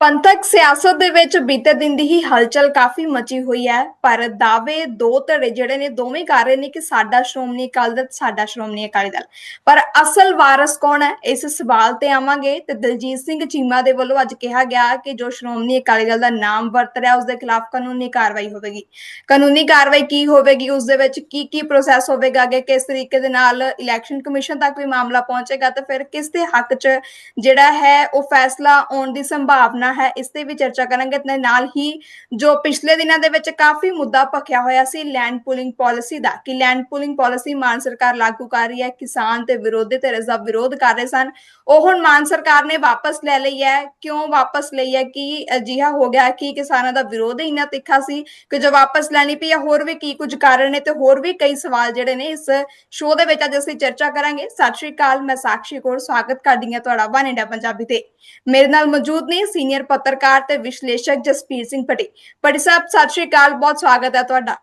ਪੰਥਕ ਸਿਆਸਤ ਦੇ ਵਿੱਚ ਬੀਤੇ ਦਿਨ ਦੀ ਹੀ ਹਲਚਲ ਕਾਫੀ ਮਚੀ ਹੋਈ ਹੈ, ਪਰ ਦਾਅਵੇ ਦੋ ਧੜੇ ਜਿਹੜੇ ਨੇ ਦੋਵੇਂ ਕਰ ਰਹੇ ਨੇ ਕਿ ਸਾਡਾ ਸ਼੍ਰੋਮਣੀ ਅਕਾਲੀ ਦਲ, ਸਾਡਾ ਸ਼੍ਰੋਮਣੀ ਅਕਾਲੀ ਦਲ। ਪਰ ਅਸਲ ਵਾਰਸ ਕੌਣ ਹੈ, ਇਸ ਸਵਾਲ ਤੇ ਆਵਾਂਗੇ ਤੇ ਦਲਜੀਤ ਸਿੰਘ ਚੀਮਾ ਦੇ ਵੱਲੋਂ ਅੱਜ ਕਿਹਾ ਗਿਆ ਕਿ ਜੋ ਸ਼੍ਰੋਮਣੀ ਅਕਾਲੀ ਦਲ ਦਾ ਨਾਮ ਵਰਤ ਰਿਹਾ ਉਸ ਦੇ ਖਿਲਾਫ ਕਾਨੂੰਨੀ ਕਾਰਵਾਈ ਹੋਵੇਗੀ। ਕਾਨੂੰਨੀ ਕਾਰਵਾਈ ਕੀ ਹੋਵੇਗੀ ਉਸ ਦੇ ਵਿੱਚ ਕੀ ਕੀ ਪ੍ਰੋਸੈਸ ਹੋਵੇਗਾ ਕਿ ਕਿਸ ਤਰੀਕੇ ਦੇ ਨਾਲ ਇਲੈਕਸ਼ਨ ਕਮਿਸ਼ਨ ਤੱਕ ਵੀ ਮਾਮਲਾ ਪਹੁੰਚੇਗਾ, ਤੇ ਫਿਰ ਕਿਸ ਦੇ ਹੱਕ 'ਚ ਜਿਹੜਾ ਹੈ, ਉਹ ਫੈਸਲਾ ਆਉਣ ਦੀ ਸੰਭਾਵਨਾ ਹੈ। ਇਸ ਤੇ ਵੀ ਚਰਚਾ ਕਰਾਂਗੇ। ਤੇ ਨਾਲ ਹੀ ਜੋ ਪਿਛਲੇ ਦਿਨਾਂ ਦੇ ਵਿੱਚ ਕਾਫੀ ਮੁੱਦਾ ਭਖਿਆ ਹੋਇਆ ਸੀ ਲੈਂਡ ਪੂਲਿੰਗ ਪਾਲਿਸੀ ਦਾ, ਕਿ ਲੈਂਡ ਪੂਲਿੰਗ ਪਾਲਿਸੀ ਮਾਨ ਸਰਕਾਰ ਲਾਗੂ ਕਰ ਰਹੀ ਹੈ। ਕਿਸਾਨ ਤੇ ਵਿਰੋਧੀ ਧਿਰ ਦਾ ਵਿਰੋਧ ਕਰ ਰਹੇ ਸਨ। ਉਹ ਹੁਣ ਮਾਨ ਸਰਕਾਰ ਨੇ ਵਾਪਸ ਲੈ ਲਈ ਹੈ। ਕਿਉਂ ਵਾਪਸ ਲਈ ਹੈ? ਕਿ ਅਜਿਹਾ ਹੋ ਗਿਆ ਕਿ ਕਿਸਾਨਾਂ ਦਾ ਵਿਰੋਧ ਇੰਨਾ ਤਿੱਖਾ ਸੀ ਕਿ ਜੋ ਵਾਪਸ ਲੈਣੀ ਪਈ ਹੈ, ਹੋਰ ਵੀ ਕੀ ਕੁਝ ਕਾਰਨ ਨੇ ਤੇ ਹੋਰ ਵੀ ਕਈ ਸਵਾਲ ਜਿਹੜੇ ਨੇ ਇਸ ਸ਼ੋਅ ਦੇ ਵਿੱਚ ਅੱਜ ਅਸੀਂ ਚਰਚਾ ਕਰਾਂਗੇ। ਸਤਿ ਸ਼੍ਰੀ ਅਕਾਲ, ਮੈਂ ਸਾਕਸ਼ੀ ਕੌਰ। ਸਵਾਗਤ ਕਰਦੀ ਹਾਂ ਤੁਹਾਡਾ ਵਨ ਇੰਡੀਆ ਪੰਜਾਬੀ ਤੇ। ਮੇਰੇ ਨਾਲ ਮੌਜੂਦ ਨੇ ਸੀਨੀਅਰ ਪੱਤਰਕਾਰ ਤੇ ਵਿਸ਼ਲੇਸ਼ਕ ਜਸਪੀਰ ਸਿੰਘ ਪਟੀ ਪਟੀ ਸਾਹਿਬ ਸਤਿ ਸ਼੍ਰੀ ਅਕਾਲ ਬਹੁਤ ਸਵਾਗਤ ਹੈ ਤੁਹਾਡਾ।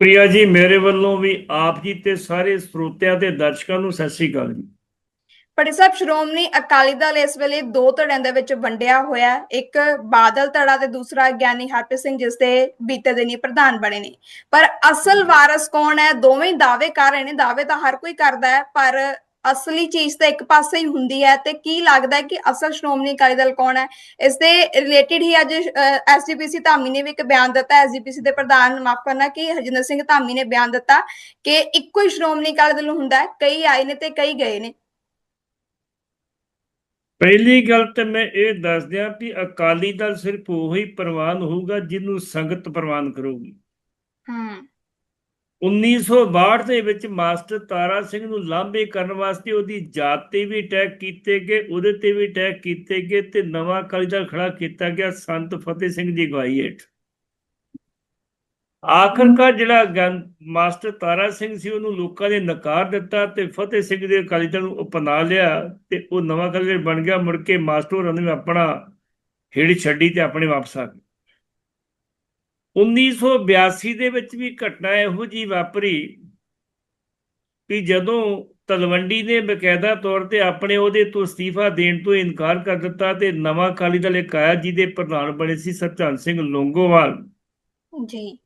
ਪ੍ਰਿਆ ਜੀ ਮੇਰੇ ਵੱਲੋਂ ਵੀ ਆਪ ਜੀ ਤੇ ਸਾਰੇ ਸਰੋਤਿਆਂ ਤੇ ਦਰਸ਼ਕਾਂ ਨੂੰ ਸਤਿ ਸ੍ਰੀ ਅਕਾਲ ਜੀ। ਪਟੀ ਸਾਹਿਬ ਸ਼੍ਰੋਮਣੀ ਅਕਾਲੀ ਦਲ ਇਸ ਵੇਲੇ ਦੋ ਧੜਿਆਂ ਦੇ ਵਿੱਚ ਵੰਡਿਆ ਹੋਇਆ। ਇੱਕ ਬਾਦਲ ਧੜਾ ਤੇ ਦੂਸਰਾ ਗਿਆਨੀ ਹਰਪ੍ਰੀਤ ਸਿੰਘ ਜਿਸ ਦੇ ਬੀਤੇ ਦਿਨੀ ਪ੍ਰਧਾਨ ਬਣੇ ਨੇ। ਪਰ ਅਸਲ ਵਾਰਸ ਕੌਣ ਹੈ? ਦੋਵੇਂ ਦਾਅਵੇ ਕਰ ਰਹੇ ਨੇ। ਦਾਅਵੇ ਤਾਂ ਹਰ ਕੋਈ ਕਰਦਾ ਹੈ ਪਰ ਅਸਲੀ ਚੀਜ਼ ਤਾਂ ਇੱਕ ਪਾਸੇ ਹੀ ਹੁੰਦੀ ਹੈ ਤੇ ਕੀ ਲੱਗਦਾ ਹੈ ਕਿ ਅਸਲ ਸ਼੍ਰੋਮਣੀ ਅਕਾਲੀ ਦਲ ਕੌਣ ਹੈ? ਇਸ ਦੇ ਰਿਲੇਟਡ ਹੀ ਅੱਜ ਐਸਜੀਪੀਸੀ ਧਾਮੀ ਨੇ ਵੀ ਇੱਕ ਬਿਆਨ ਦਿੱਤਾ ਐਸਜੀਪੀਸੀ ਦੇ ਪ੍ਰਧਾਨ ਮਾਫ ਕਰਨਾ ਕਿ ਹਰਜਿੰਦਰ ਸਿੰਘ ਧਾਮੀ ਨੇ ਬਿਆਨ ਦਿੱਤਾ ਕਿ ਇੱਕੋ ਹੀ ਸ਼੍ਰੋਮਣੀ ਅਕਾਲੀ ਦਲ ਹੁੰਦਾ ਹੈ। ਕਈ ਆਏ ਨੇ ਤੇ ਕਈ ਗਏ ਨੇ। ਪਹਿਲੀ ਗੱਲ ਤੇ ਮੈਂ ਇਹ ਦੱਸ ਦਿਆਂ ਕਿ ਅਕਾਲੀ ਦਲ ਸਿਰਫ ਉਹੀ ਪ੍ਰਵਾਨ ਹੋਊਗਾ ਜਿਹਨੂੰ ਸੰਗਤ ਪ੍ਰਵਾਨ ਕਰੂਗੀ। ਹੂੰ। 1962 ਦੇ ਵਿੱਚ ਮਾਸਟਰ ਤਾਰਾ ਸਿੰਘ ਨੂੰ ਲਾਂਭੇ ਕਰਨ ਵਾਸਤੇ ਉਹਦੀ ਜਾਤ ਤੇ ਵੀ ਅਟੈਕ ਕੀਤੇ ਗਏ, ਉਹਦੇ ਤੇ ਵੀ ਅਟੈਕ ਕੀਤੇ ਗਏ ਤੇ ਨਵਾਂ ਅਕਾਲੀ ਦਲ ਖੜਾ ਕੀਤਾ ਗਿਆ ਸੰਤ ਫਤਿਹ ਸਿੰਘ ਦੀ ਅਗਵਾਈ ਹੇਠ। ਆਖਰਕਾਰ ਜਿਹੜਾ ਮਾਸਟਰ ਤਾਰਾ ਸਿੰਘ ਸੀ, ਉਹਨੂੰ ਲੋਕਾਂ ਨੇ ਨਕਾਰ ਦਿੱਤਾ ਤੇ ਫਤਿਹ ਸਿੰਘ ਦੇ ਅਕਾਲੀ ਦਲ ਨੂੰ ਅਪਣਾ ਲਿਆ ਤੇ ਉਹ ਨਵਾਂ ਅਕਾਲੀ ਦਲ ਬਣ ਗਿਆ, ਮੁੜ ਕੇ ਮਾਸਟਰ ਹੋਰਾਂ ਨੇ ਆਪਣਾ ਹੇੜ ਛੱਡੀ ਤੇ ਆਪਣੇ ਵਾਪਸ ਆ ਗਏ। 1982 ਦੇ ਵਿੱਚ ਵੀ ਘਟਨਾ ਇਹੋ ਜੀ ਵਾਪਰੀ ਕਿ ਜਦੋਂ ਤਲਵੰਡੀ ਨੇ ਬਕਾਇਦਾ ਤੌਰ ਤੇ ਆਪਣੇ ਉਹਦੇ ਤੋਂ ਅਸਤੀਫਾ ਦੇਣ ਤੋਂ ਇਨਕਾਰ ਕਰ ਦਿੱਤਾ ਤੇ ਨਵਾਂ ਅਕਾਲੀ ਦਲ ਇੱਕ ਆਇਆ ਜਿਹਦੇ ਪ੍ਰਧਾਨ ਬਣੇ ਸੀ ਸਰਚੰਦ ਸਿੰਘ ਲੋਂਗੋਵਾਲ। ਜੀ।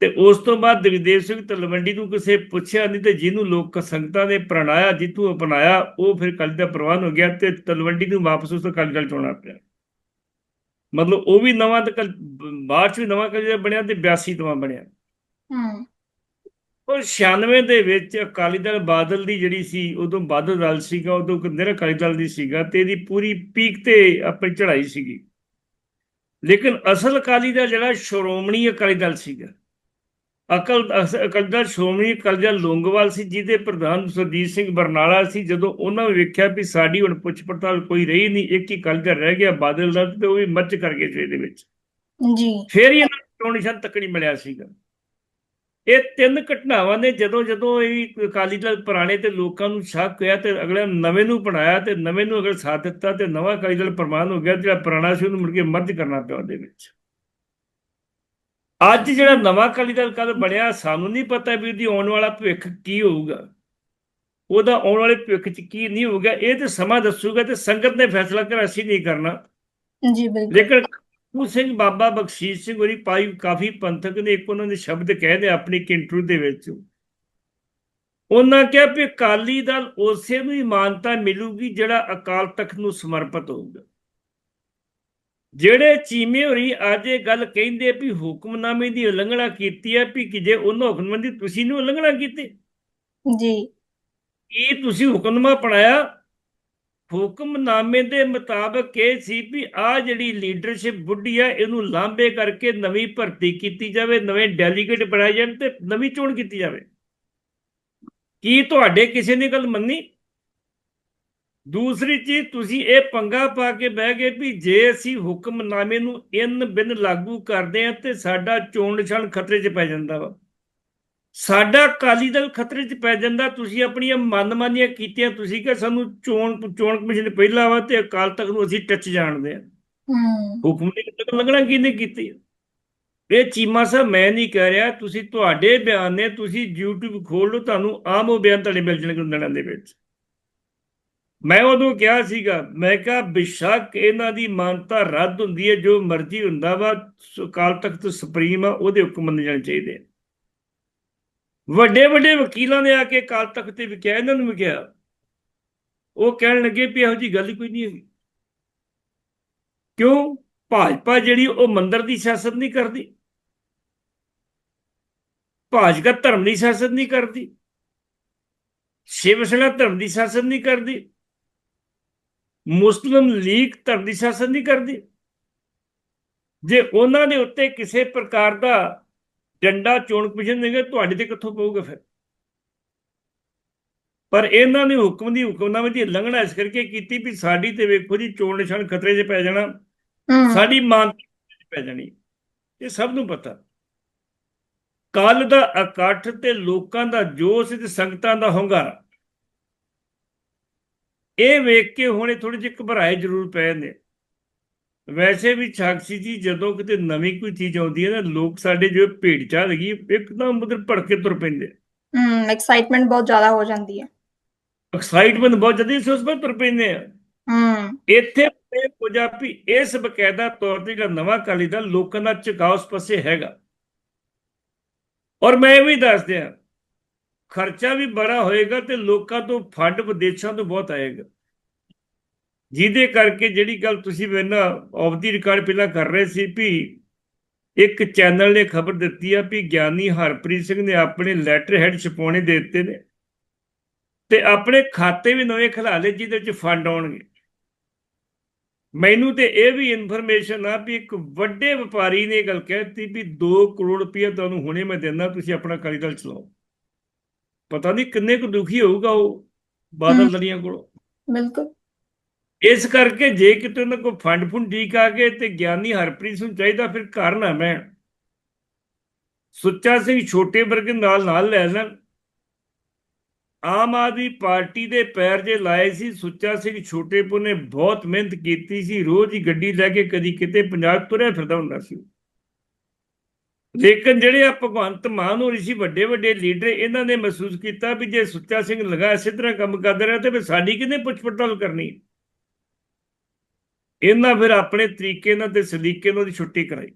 ਤੇ ਉਸ ਤੋਂ ਬਾਅਦ ਦਵਿਦੇਵ ਸਿੰਘ ਤਲਵੰਡੀ ਨੂੰ ਕਿਸੇ ਪੁੱਛਿਆ ਨਹੀਂ ਤੇ ਜਿਹਨੂੰ ਲੋਕ ਸੰਗਤਾਂ ਨੇ ਪ੍ਰਣਾਇਆ ਜਿੱਤੂ ਅਪਣਾਇਆ ਉਹ ਫਿਰ ਅਕਾਲੀ ਦਾ ਪ੍ਰਵਾਨ ਹੋ ਗਿਆ ਤੇ ਤਲਵੰਡੀ ਨੂੰ ਵਾਪਸ ਉਸ ਅਕਾਲੀ ਦਲ ਚੋਣਾ ਪਿਆ। ਮਤਲਬ ਉਹ ਵੀ ਨਵਾਂ ਤੇ ਬਾਅਦ ਚ ਵੀ ਨਵਾਂ ਦਲ ਬਣਿਆ ਤੇ 82 ਤੋਂ ਬਣਿਆ। ਹੂੰ। ਉਹ 96 ਦੇ ਵਿੱਚ ਅਕਾਲੀ ਦਲ ਬਾਦਲ ਦੀ ਜਿਹੜੀ ਸੀ ਉਦੋਂ ਬਾਦਲ ਦਲ ਸੀਗਾ ਉਦੋਂ ਨਿਰ ਅਕਾਲੀ ਦਲ ਦੀ ਸੀਗਾ ਤੇ ਇਹਦੀ ਪੂਰੀ ਪੀਕ ਤੇ ਆਪਣੀ ਚੜ੍ਹਾਈ ਸੀਗੀ। ਲੇਕਿਨ ਅਸਲ ਅਕਾਲੀ ਦਲ ਜਿਹੜਾ ਸ਼੍ਰੋਮਣੀ ਅਕਾਲੀ ਦਲ ਸੀਗਾ। ਅਕਲ ਅਸ- ਅਕਾਲੀ ਦਲ ਸ਼੍ਰੋਮਣੀ ਅਕਾਲੀ ਲੋਂਗੋਵਾਲ ਸੀ ਜਿਹਦੇ ਪ੍ਰਧਾਨ ਸੁਰਜੀਤ ਸਿੰਘ ਬਰਨਾਲਾ ਸੀ ਜਦੋਂ ਉਹਨਾਂ ਨੇ ਵੇਖਿਆ ਵੀ ਸਾਡੀ ਹੁਣ ਪੁੱਛ ਪੜਤਾਲ ਕੋਈ ਰਹੀ ਨਹੀਂ ਇੱਕ ਹੀ ਅਕਾਲੀ ਰਹਿ ਗਿਆ ਬਾਦਲ ਦਲ ਤੇ ਉਹ ਵੀ ਮੱਚ ਕਰ ਗਏ ਸੀ ਇਹਦੇ ਵਿੱਚ। ਜੀ। ਫੇਰ ਹੀ ਇਹਨਾਂ ਨੂੰ ਚੋਣ ਨਿਸ਼ਾਨ ਤੱਕ ਨਹੀਂ ਮਿਲਿਆ ਸੀਗਾ। ਇਹ ਤਿੰਨ ਘਟਨਾਵਾਂ ਨੇ ਜਦੋਂ ਜਦੋਂ ਇਹ ਅਕਾਲੀ ਦਲ ਪੁਰਾਣੇ ਤੇ ਲੋਕਾਂ ਨੂੰ ਸ਼ੱਕ ਹੋਇਆ ਤੇ ਅਗਲੇ ਨਵੇਂ ਨੂੰ ਬਣਾਇਆ ਤੇ ਨਵੇਂ ਨੂੰ ਅਗਰ ਸਾਥ ਦਿੱਤਾ ਤੇ ਨਵਾਂ ਅਕਾਲੀ ਦਲ ਪ੍ਰਮਾਣ ਹੋ ਗਿਆ ਜਿਹੜਾ ਪੁਰਾਣਾ ਸੀ ਉਹਨੂੰ ਮੁੜ ਕੇ ਮਰਜ ਕਰਨਾ ਪਿਆ ਉਹਦੇ ਵਿੱਚ। ਅੱਜ ਜਿਹੜਾ ਨਵਾਂ ਅਕਾਲੀ ਦਲ ਕੱਲ ਬਣਿਆ ਸਾਨੂੰ ਨਹੀਂ ਪਤਾ ਵੀ ਉਹਦੀ ਆਉਣ ਵਾਲਾ ਭਵਿੱਖ ਕੀ ਹੋਊਗਾ। ਉਹਦਾ ਆਉਣ ਵਾਲੇ ਭਵਿੱਖ 'ਚ ਕੀ ਨਹੀਂ ਹੋਊਗਾ ਇਹ ਤੇ ਸਮਾਂ ਦੱਸੂਗਾ ਤੇ ਸੰਗਤ ਨੇ ਫੈਸਲਾ ਕਰ ਅਸੀਂ ਨਹੀਂ ਕਰਨਾ। ਜੀ ਬਿਲਕੁਲ। ਲੇਕਿਨ ਕਪੂਰ ਸਿੰਘ ਬਾਬਾ ਬਖਸ਼ੀਸ਼ ਸਿੰਘ ਹੋਰੀ ਪਾਈ ਕਾਫੀ ਪੰਥਕ ਨੇ ਇੱਕ ਉਹਨਾਂ ਦੇ ਸ਼ਬਦ ਕਹੇ ਨੇ ਆਪਣੀ ਇੰਟਰਵਿਊ ਦੇ ਵਿੱਚ। ਉਹਨਾਂ ਕਿਹਾ ਵੀ ਅਕਾਲੀ ਦਲ ਉਸੇ ਨੂੰ ਹੀ ਮਾਨਤਾ ਮਿਲੂਗੀ ਜਿਹੜਾ ਅਕਾਲ ਤਖਤ ਨੂੰ ਸਮਰਪਿਤ ਹੋਊਗਾ। ਜਿਹੜੇ ਚੀਮੇ ਹੋਰੀ ਅੱਜ ਇਹ ਗੱਲ ਕਹਿੰਦੇ ਵੀ ਹੁਕਮਨਾਮੇ ਦੀ ਉਲੰਘਣਾ ਕੀਤੀ ਹੈ ਵੀ ਕਿ ਜੇ ਉਹਨਾਂ ਹੁਕਮਨਾਮੇ ਦੀ ਤੁਸੀਂ ਨਹੀਂ ਉਲੰਘਣਾ ਕੀਤੀ? ਜੀ। ਕੀ ਤੁਸੀਂ ਹੁਕਮਨਾਮਾ ਪੜਾਇਆ ਹੁਕਮਨਾਮੇ ਦੇ ਮੁਤਾਬਕ ਇਹ ਸੀ ਵੀ ਆ ਜਿਹੜੀ ਲੀਡਰਸ਼ਿਪ ਬੁੱਢੀ ਆ ਇਹਨੂੰ ਲਾਂਬੇ ਕਰਕੇ ਨਵੀਂ ਭਰਤੀ ਕੀਤੀ ਜਾਵੇ ਨਵੇਂ ਡੈਲੀਗੇਟ ਬਣਾਏ ਜਾਣ ਤੇ ਨਵੀਂ ਚੋਣ ਕੀਤੀ ਜਾਵੇ। ਕੀ ਤੁਹਾਡੇ ਕਿਸੇ ਨੇ ਗੱਲ ਮੰਨੀ? ਦੂਸਰੀ ਚੀਜ਼ ਤੁਸੀਂ ਇਹ ਪੰਗਾ ਪਾ ਕੇ ਬਹਿ ਗਏ ਵੀ ਜੇ ਅਸੀਂ ਹੁਕਮਨਾਮੇ ਨੂੰ ਇਨ ਬਿਨ ਲਾਗੂ ਕਰਦੇ ਆ ਤੇ ਸਾਡਾ ਚੋਣ ਨਿਸ਼ਾਨ ਖਤਰੇ 'ਚ ਪੈ ਜਾਂਦਾ ਵਾ। ਸਾਡਾ ਅਕਾਲੀ ਦਲ ਖਤਰੇ 'ਚ ਪੈ ਜਾਂਦਾ ਤੁਸੀਂ ਆਪਣੀਆਂ ਮਨਮਾਨੀਆਂ ਕੀਤੀਆਂ ਤੁਸੀਂ ਕਿ ਸਾਨੂੰ ਚੋਣ ਚੋਣ ਕਮਿਸ਼ਨ ਪਹਿਲਾਂ ਵਾ ਤੇ ਅਕਾਲ ਤਖਤ ਨੂੰ ਅਸੀਂ ਟੱਚ ਜਾਣਦੇ ਆ ਹੂੰ। ਹੁਕਮ ਦੀ ਤੱਕ ਲੱਗਣਾ ਕਿਹਨੇ ਕੀਤੀ? ਇਹ ਚੀਮਾ ਸਾਹਿਬ ਮੈਂ ਨਹੀਂ ਕਹਿ ਰਿਹਾ ਤੁਸੀਂ ਤੁਹਾਡੇ ਬਿਆਨ ਨੇ ਤੁਸੀਂ YouTube ਖੋਲ ਲਓ ਤੁਹਾਨੂੰ ਆਮ ਉਹ ਬਿਆਨ ਤੁਹਾਡੇ ਮਿਲ ਜਾਣਗੇ ਦਿਨਾਂ ਦੇ ਵਿੱਚ। ਮੈਂ ਉਦੋਂ ਕਿਹਾ ਸੀਗਾ, ਮੈਂ ਕਿਹਾ ਬਿਸ਼ੱਕ ਇਹਨਾਂ ਦੀ ਮਾਨਤਾ ਰੱਦ ਹੁੰਦੀ ਹੈ, ਜੋ ਮਰਜ਼ੀ ਹੁੰਦਾ ਵਾ, ਸ- ਅਕਾਲ ਤਖਤ ਸੁਪਰੀਮ ਆ, ਉਹਦੇ ਹੁਕਮ ਮੰਨੇ ਜਾਣੇ ਚਾਹੀਦੇ ਵੱਡੇ ਵੱਡੇ ਵਕੀਲਾਂ ਨੇ ਆ ਕੇ ਅਕਾਲ ਤਖਤ ਤੇ ਵੀ ਕਿਹਾ, ਇਹਨਾਂ ਨੂੰ ਵੀ ਕਿਹਾ। ਉਹ ਕਹਿਣ ਲੱਗੇ ਵੀ ਇਹੋ ਜੀ ਗੱਲ ਕੋਈ ਨਹੀਂ ਹੈਗੀ। ਕਿਉਂ? ਭਾਜਪਾ ਜਿਹੜੀ, ਉਹ ਮੰਦਰ ਦੀ ਸਿਆਸਤ ਨਹੀਂ ਕਰਦੀ। ਭਾਜਪਾ ਧਰਮ ਦੀ ਸਿਆਸਤ ਨਹੀਂ ਕਰਦੀ। ਸ਼ਿਵ ਸੈਨਾ ਧਰਮ ਦੀ ਸਿਆਸਤ ਨਹੀਂ ਕਰਦੀ। ਮੁਸਲਿਮ ਲੀਗ ਧਰਮ ਦੀ ਸਿਆਸਤ ਨਹੀਂ ਕਰਦੀ। ਜੇ ਉਹਨਾਂ ਦੇ ਉੱਤੇ ਕਿਸੇ ਪ੍ਰਕਾਰ ਦਾ ਡੰਡਾ ਚੋਣ ਕਮਿਸ਼ਨ ਦੇਗੇ ਤੁਹਾਡੇ ਤੇ ਕਿੱਥੋਂ ਪਊਗਾ ਫਿਰ? ਪਰ ਇਹਨਾਂ ਨੇ ਹੁਕਮ ਦੀ ਹੁਕਮਨਾਮੇ ਦੀ ਉਲੰਘਣਾ ਇਸ ਕਰਕੇ ਕੀਤੀ ਵੀ ਸਾਡੀ ਤੇ ਵੇਖੋ ਜੀ ਚੋਣ ਨਿਸ਼ਾਨ ਖਤਰੇ 'ਚ ਪੈ ਜਾਣਾ ਸਾਡੀ 'ਚ ਪੈ ਜਾਣੀ। ਇਹ ਸਭ ਨੂੰ ਪਤਾ। ਕੱਲ ਦਾ ਇਕੱਠ ਤੇ ਲੋਕਾਂ ਦਾ ਜੋਸ਼ ਤੇ ਸੰਗਤਾਂ ਦਾ ਹੁੰਗਾਰਾ। ਇਹ ਵੇਖ ਕੇ ਹੁਣੇ ਥੋੜੇ ਜਿਹੇ ਘਬਰਾਏ ਜ਼ਰੂਰ ਪਏ ਨੇ ਵੈਸੇ ਵੀ ਸਾਕਸ਼ੀ ਜੀ ਜਦੋਂ ਕਿਤੇ ਨਵੀਂ ਕੋਈ ਚੀਜ਼ ਆਉਂਦੀ ਹੈ ਨਾ ਲੋਕ ਸਾਡੇ ਜੋ ਭੇਡ ਚਾਹ ਲਗੀ ਇੱਕਦਮ ਉਧਰ ਭੜਕੇ ਤੁਰ ਪੈਂਦੇ ਹੂੰ ਐਕਸਾਈਟਮੈਂਟ ਬਹੁਤ ਜ਼ਿਆਦਾ ਹੋ ਜਾਂਦੀ ਹੈ। ਐਕਸਾਈਟਮੈਂਟ ਬਹੁਤ ਜਲਦੀ ਸੀ ਉਸ ਪਰ ਤੁਰ ਪੈਂਦੇ ਆ। ਹੂੰ। ਇੱਥੇ ਪੰਜਾਬੀ ਇਸ ਬਕਾਇਦਾ ਤੌਰ ਤੇ ਜਿਹੜਾ ਨਵਾਂ ਅਕਾਲੀ ਦਲ ਲੋਕਾਂ ਦਾ ਝੁਕਾਅ ਉਸ ਪਾਸੇ ਹੈਗਾ। ਔਰ ਮੈਂ ਇਹ ਵੀ ਦੱਸ ਦਿਆਂ ਖਰਚਾ ਵੀ ਬੜਾ ਹੋਏਗਾ ਤੇ ਲੋਕਾਂ ਤੋਂ ਫੰਡ ਵਿਦੇਸ਼ਾਂ ਤੋਂ ਬਹੁਤ ਆਏਗਾ। ਜਿਹਦੇ ਕਰਕੇ ਜਿਹੜੀ ਗੱਲ ਤੁਸੀਂ ਮੈਨਾਂ ਆਫ ਦੀ ਰਿਕਾਰਡ ਪਹਿਲਾਂ ਕਰ ਰਹੇ ਸੀ ਵੀ ਇੱਕ ਚੈਨਲ ਨੇ ਖਬਰ ਦਿੱਤੀ ਆ ਵੀ ਗਿਆਨੀ ਹਰਪ੍ਰੀਤ ਸਿੰਘ ਨੇ ਆਪਣੇ ਲੈਟਰ ਹੈਡ ਛਪਾਉਣੇ ਦੇ ਦਿੱਤੇ ਨੇ ਤੇ ਆਪਣੇ ਖਾਤੇ ਵੀ ਨਵੇਂ ਖਿਲਾ ਲਏ ਜਿਹਦੇ ਵਿੱਚ ਫੰਡ ਆਉਣਗੇ। ਮੈਨੂੰ ਤੇ ਇਹ ਵੀ ਇਨਫੋਰਮੇਸ਼ਨ ਆ ਵੀ ਇੱਕ ਵੱਡੇ ਵਪਾਰੀ ਨੇ ਇਹ ਗੱਲ ਕਹਿਤੀ ਵੀ 2 ਕਰੋੜ ਰੁਪਏ ਤੁਹਾਨੂੰ ਹੁਣੇ ਮੈਂ ਦਿੰਦਾ, ਤੁਸੀਂ ਆਪਣਾ ਕਾਲੀ ਦਲ ਚਲਾਓ। ਪਤਾ ਨਹੀਂ ਕਿੰਨੇ ਕੁ ਦੁਖੀ ਹੋਊਗਾ ਉਹ ਬਾਦਲ। ਦਲੀਆਂ ਕੋਲੋਂ। ਬਿਲਕੁਲ। ਇਸ ਕਰਕੇ ਜੇ ਕਿਤੇ ਉਹਨਾਂ ਕੋਲ ਫੰਡ ਫੁੰਡ ਠੀਕ ਆ ਗਏ ਤੇ ਗਿਆਨੀ ਹਰਪ੍ਰੀਤ ਸਿੰਘ ਚਾਹੀਦਾ ਫਿਰ ਘਰ ਨਾ ਮੈਂ ਸੁੱਚਾ ਸਿੰਘ ਛੋਟੇ ਵਰਗੇ ਨਾਲ ਨਾਲ ਲੈ ਲੈਣ। ਆਮ ਆਦਮੀ ਪਾਰਟੀ ਦੇ ਪੈਰ ਜੇ ਲਾਏ ਸੀ ਸੁੱਚਾ ਸਿੰਘ ਛੋਟੇਪੁਰ ਨੇ ਬਹੁਤ ਮਿਹਨਤ ਕੀਤੀ ਸੀ ਰੋਜ਼ ਹੀ ਗੱਡੀ ਲੈ ਕੇ ਕਦੀ ਕਿਤੇ ਪੰਜਾਬ ਤੁਰਿਆ ਫਿਰਦਾ ਹੁੰਦਾ ਸੀ। ਲੇਕਿਨ ਜਿਹੜੇ ਆ ਭਗਵੰਤ ਮਾਨ ਹੋਰੀ ਸੀ ਵੱਡੇ ਵੱਡੇ ਲੀਡਰ ਇਹਨਾਂ ਨੇ ਮਹਿਸੂਸ ਕੀਤਾ ਵੀ ਜੇ ਸੁੱਚਾ ਸਿੰਘ ਲਗਾ ਇਸੇ ਤਰ੍ਹਾਂ ਕੰਮ ਕਰਦਾ ਰਿਹਾ ਤੇ ਫਿਰ ਸਾਡੀ ਕਿਹਨੇ ਪੁੱਛ ਪੜਤਾਲ ਕਰਨੀ? ਇਹਨਾਂ ਫਿਰ ਆਪਣੇ ਤਰੀਕੇ ਨਾਲ ਤੇ ਸਲੀਕੇ ਨਾਲ ਦੀ ਛੁੱਟੀ ਕਰਾਈ।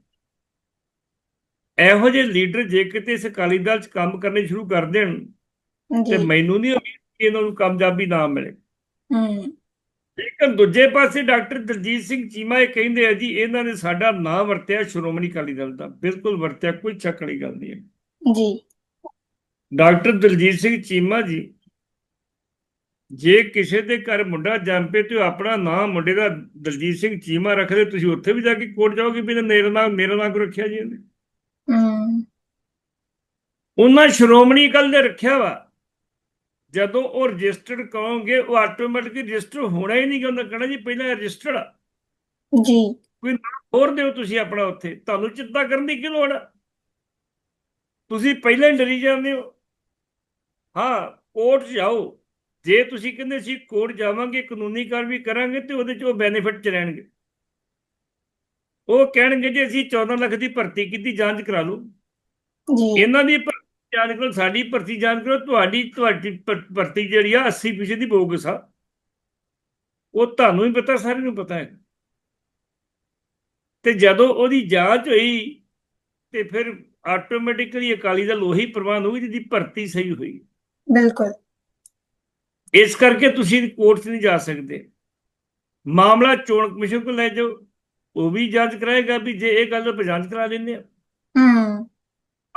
ਇਹੋ ਜਿਹੇ ਲੀਡਰ ਜੇ ਕਿਤੇ ਇਸ ਅਕਾਲੀ ਦਲ 'ਚ ਕੰਮ ਕਰਨੇ ਸ਼ੁਰੂ ਕਰ ਦੇਣ ਤੇ ਮੈਨੂੰ ਨਹੀਂ ਉਮੀਦ ਕਿ ਇਹਨਾਂ ਨੂੰ ਕਾਮਯਾਬੀ ਨਾ ਮਿਲੇ। ਹੂੰ। ਲੇਕਿਨ ਦੂਜੇ ਪਾਸੇ ਡਾਕਟਰ ਦਲਜੀਤ ਸਿੰਘ ਚੀਮਾ ਇਹ ਕਹਿੰਦੇ ਆ ਜੀ ਇਹਨਾਂ ਨੇ ਸਾਡਾ ਨਾਂ ਵਰਤਿਆ ਸ਼੍ਰੋਮਣੀ ਅਕਾਲੀ ਦਲ ਦਾ। ਬਿਲਕੁਲ ਵਰਤਿਆ ਕੋਈ ਸ਼ੱਕ ਵਾਲੀ ਗੱਲ ਨਹੀਂ ਹੈ। ਜੀ। ਡਾਕਟਰ ਦਲਜੀਤ ਸਿੰਘ ਚੀਮਾ ਜੀ ਜੇ ਕਿਸੇ ਦੇ ਘਰ ਮੁੰਡਾ ਜੰਮ ਪਏ ਤੇ ਆਪਣਾ ਨਾਮ ਮੁੰਡੇ ਦਾ ਦਲਜੀਤ ਸਿੰਘ ਚੀਮਾ ਰੱਖਦੇ ਤੁਸੀਂ ਉੱਥੇ ਵੀ ਜਾ ਕੇ ਕੋਰਟ ਜਾਓਗੇ ਵੀ ਮੇਰਾ ਨਾਮ ਮੇਰਾ ਨਾਮ ਕਿਉਂ ਰੱਖਿਆ ਜੀ ਇਹਨੇ? ਉਹਨਾਂ ਸ਼੍ਰੋਮਣੀ ਅਕਾਲੀ ਨੇ ਰੱਖਿਆ ਵਾ। ਜਦੋਂ ਉਹ ਰਜਿਸਟਰਡ ਕਹੋਗੇ ਉਹ ਆਟੋਮੈਟਿਕਲੀ ਰਜਿਸਟਰ ਹੋਣਾ ਹੀ ਨਹੀਂ ਕਿ ਉਹਨਾਂ ਕਹਿਣਾ ਜੀ ਪਹਿਲਾਂ ਰਜਿਸਟਰਡ ਆ। ਜੀ। ਹੋਰ ਦਿਓ ਤੁਸੀਂ ਆਪਣਾ ਉੱਥੇ। ਤੁਹਾਨੂੰ ਚਿੰਤਾ ਕਰਨ ਦੀ ਕੀ ਲੋੜ ਤੁਸੀਂ ਪਹਿਲਾਂ ਹੀ ਡਰੀ ਜਾਂਦੇ ਹੋ। ਹਾਂ ਕੋਰਟ ਜਾਓ। ਜੇ ਤੁਸੀਂ ਕਹਿੰਦੇ ਸੀ ਕੋਰਟ ਜਾਵਾਂਗੇ ਕਾਨੂੰਨੀ ਕਾਰਵਾਈ ਕਰਾਂਗੇ ਤੇ ਉਹਦੇ 'ਚ ਉਹ ਬੈਨੀਫਿਟ 'ਚ ਰਹਿਣਗੇ। ਉਹ ਕਹਿਣਗੇ ਜੀ ਅਸੀਂ 14 ਲੱਖ ਦੀ ਭਰਤੀ ਕੀਤੀ ਜਾਂਚ ਕਰਾ ਲਓ। ਜੀ। ਇਹਨਾਂ ਦੀ ਜਾਂਚ ਕਰੋ ਸਾਡੀ ਭਰਤੀ ਜਾਂਚ ਕਰੋ ਤੁਹਾਡੀ ਤੁਹਾਡੀ ਭਰ- ਭਰਤੀ ਜਿਹੜੀ ਆ 80% ਦੀ ਬੋਗਸ ਆ। ਉਹ ਤੁਹਾਨੂੰ ਹੀ ਪਤਾ ਸਾਰਿਆਂ ਨੂੰ ਪਤਾ ਹੈ। ਤੇ ਜਦੋਂ ਉਹਦੀ ਜਾਂਚ ਹੋਈ ਤੇ ਫਿਰ ਆਟੋਮੈਟਿਕਲੀ ਅਕਾਲੀ ਦਲ ਉਹੀ ਪ੍ਰਵਾਨ ਹੋਈ ਜਿਹਦੀ ਭਰਤੀ ਸਹੀ ਹੋਈ। ਬਿਲਕੁਲ। ਇਸ ਕਰਕੇ ਤੁਸੀਂ ਕੋਰਟ 'ਚ ਨਹੀਂ ਜਾ ਸਕਦੇ। ਮਾਮਲਾ ਚੋਣ ਕਮਿਸ਼ਨ ਕੋਲ ਲੈ ਜਾਓ। ਉਹ ਵੀ ਜਾਂਚ ਕਰਾਏਗਾ ਵੀ ਜੇ ਇਹ ਗੱਲ ਆਪਾਂ ਜਾਂਚ ਕਰਾ ਲੈਂਦੇ ਆ। ਹੂੰ।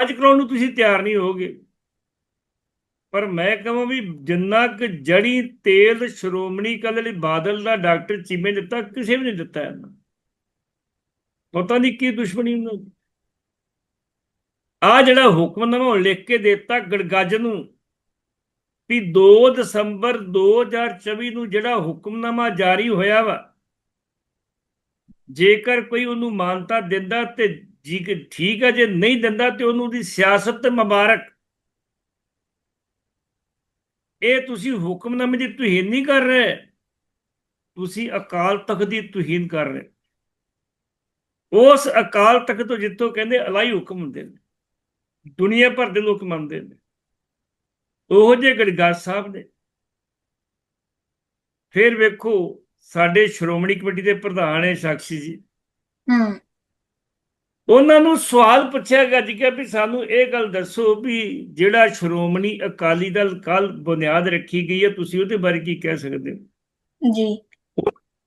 ਅੱਜ ਕਰਾਉਣ ਨੂੰ ਤੁਸੀਂ ਤਿਆਰ ਨਹੀਂ ਹੋਗੇ ਪਰ ਮੈਂ ਕਹਾਂ ਵੀ ਜਿੰਨਾ ਕਿ ਜੜੀ ਤੇਲ, ਸ਼੍ਰੋਮਣੀ ਅਕਾਲੀ ਦਲ ਬਾਦਲ ਦਾ ਡਾਕਟਰ ਚੀਮੇ ਨੇ ਦਿੱਤਾ, ਕਿਸੇ ਵੀ ਨਹੀਂ ਦਿੱਤਾ ਇਹਨਾਂ ਪਤਾ ਨਹੀਂ ਕੀ ਦੁਸ਼ਮਣੀ ਉਹਨਾਂ ਦੀ। ਆ ਜਿਹੜਾ ਹੁਕਮਨਾਮਾ ਹੁਣ ਲਿਖ ਕੇ ਦਿੱਤਾ ਗੜਗੱਜ ਨੂੰ ਵੀ 2 ਦਸੰਬਰ 2024 ਨੂੰ ਜਿਹੜਾ ਹੁਕਮਨਾਮਾ ਜਾਰੀ ਹੋਇਆ ਵਾ, ਜੇਕਰ ਕੋਈ ਉਹਨੂੰ ਮਾਨਤਾ ਦਿੰਦਾ ਤੇ ਜੀ ਕਿ ਠੀਕ ਹੈ, ਜੇ ਨਹੀਂ ਦਿੰਦਾ ਤੇ ਉਹਨੂੰ ਦੀ ਸਿਆਸਤ ਤੇ ਮੁਬਾਰਕ। ਇਹ ਤੁਸੀਂ ਹੁਕਮਨਾਮੇ ਦੀ ਤੁਹੀਨ ਨਹੀਂ ਕਰ ਰਹੇ। ਤੁਸੀਂ ਅਕਾਲ ਤਖਤ ਦੀ ਤੁਹੀਨ ਕਰ ਰਹੇ। ਉਸ ਅਕਾਲ ਤਖਤ ਤੋਂ ਜਿੱਥੋਂ ਕਹਿੰਦੇ ਅਲਾਈ ਹੁਕਮ ਹੁੰਦੇ ਨੇ, ਦੁਨੀਆ ਭਰ ਦੇ ਲੋਕ ਮੰਨਦੇ ਨੇ। ਉਹ ਜੇ ਗੜਗਾਸ ਸਾਹਿਬ ਨੇ। ਫਿਰ ਵੇਖੋ, ਸਾਡੇ ਸ਼੍ਰੋਮਣੀ ਕਮੇਟੀ ਦੇ ਪ੍ਰਧਾਨ ਹੈ ਸਾਕਸ਼ੀ ਜੀ। ਹੂੰ। ਉਹਨਾਂ ਨੂੰ ਸਵਾਲ ਪੁੱਛਿਆ ਗਿਆ ਜੀ ਕਿ ਵੀ ਸਾਨੂੰ ਇਹ ਗੱਲ ਦੱਸੋ ਵੀ ਜਿਹੜਾ ਸ਼੍ਰੋਮਣੀ ਅਕਾਲੀ ਦਲ ਕੱਲ ਬੁਨਿਆਦ ਰੱਖੀ ਗਈ ਹੈ ਤੁਸੀਂ ਉਹਦੇ ਬਾਰੇ ਕੀ ਕਹਿ ਸਕਦੇ ਹੋ? ਜੀ।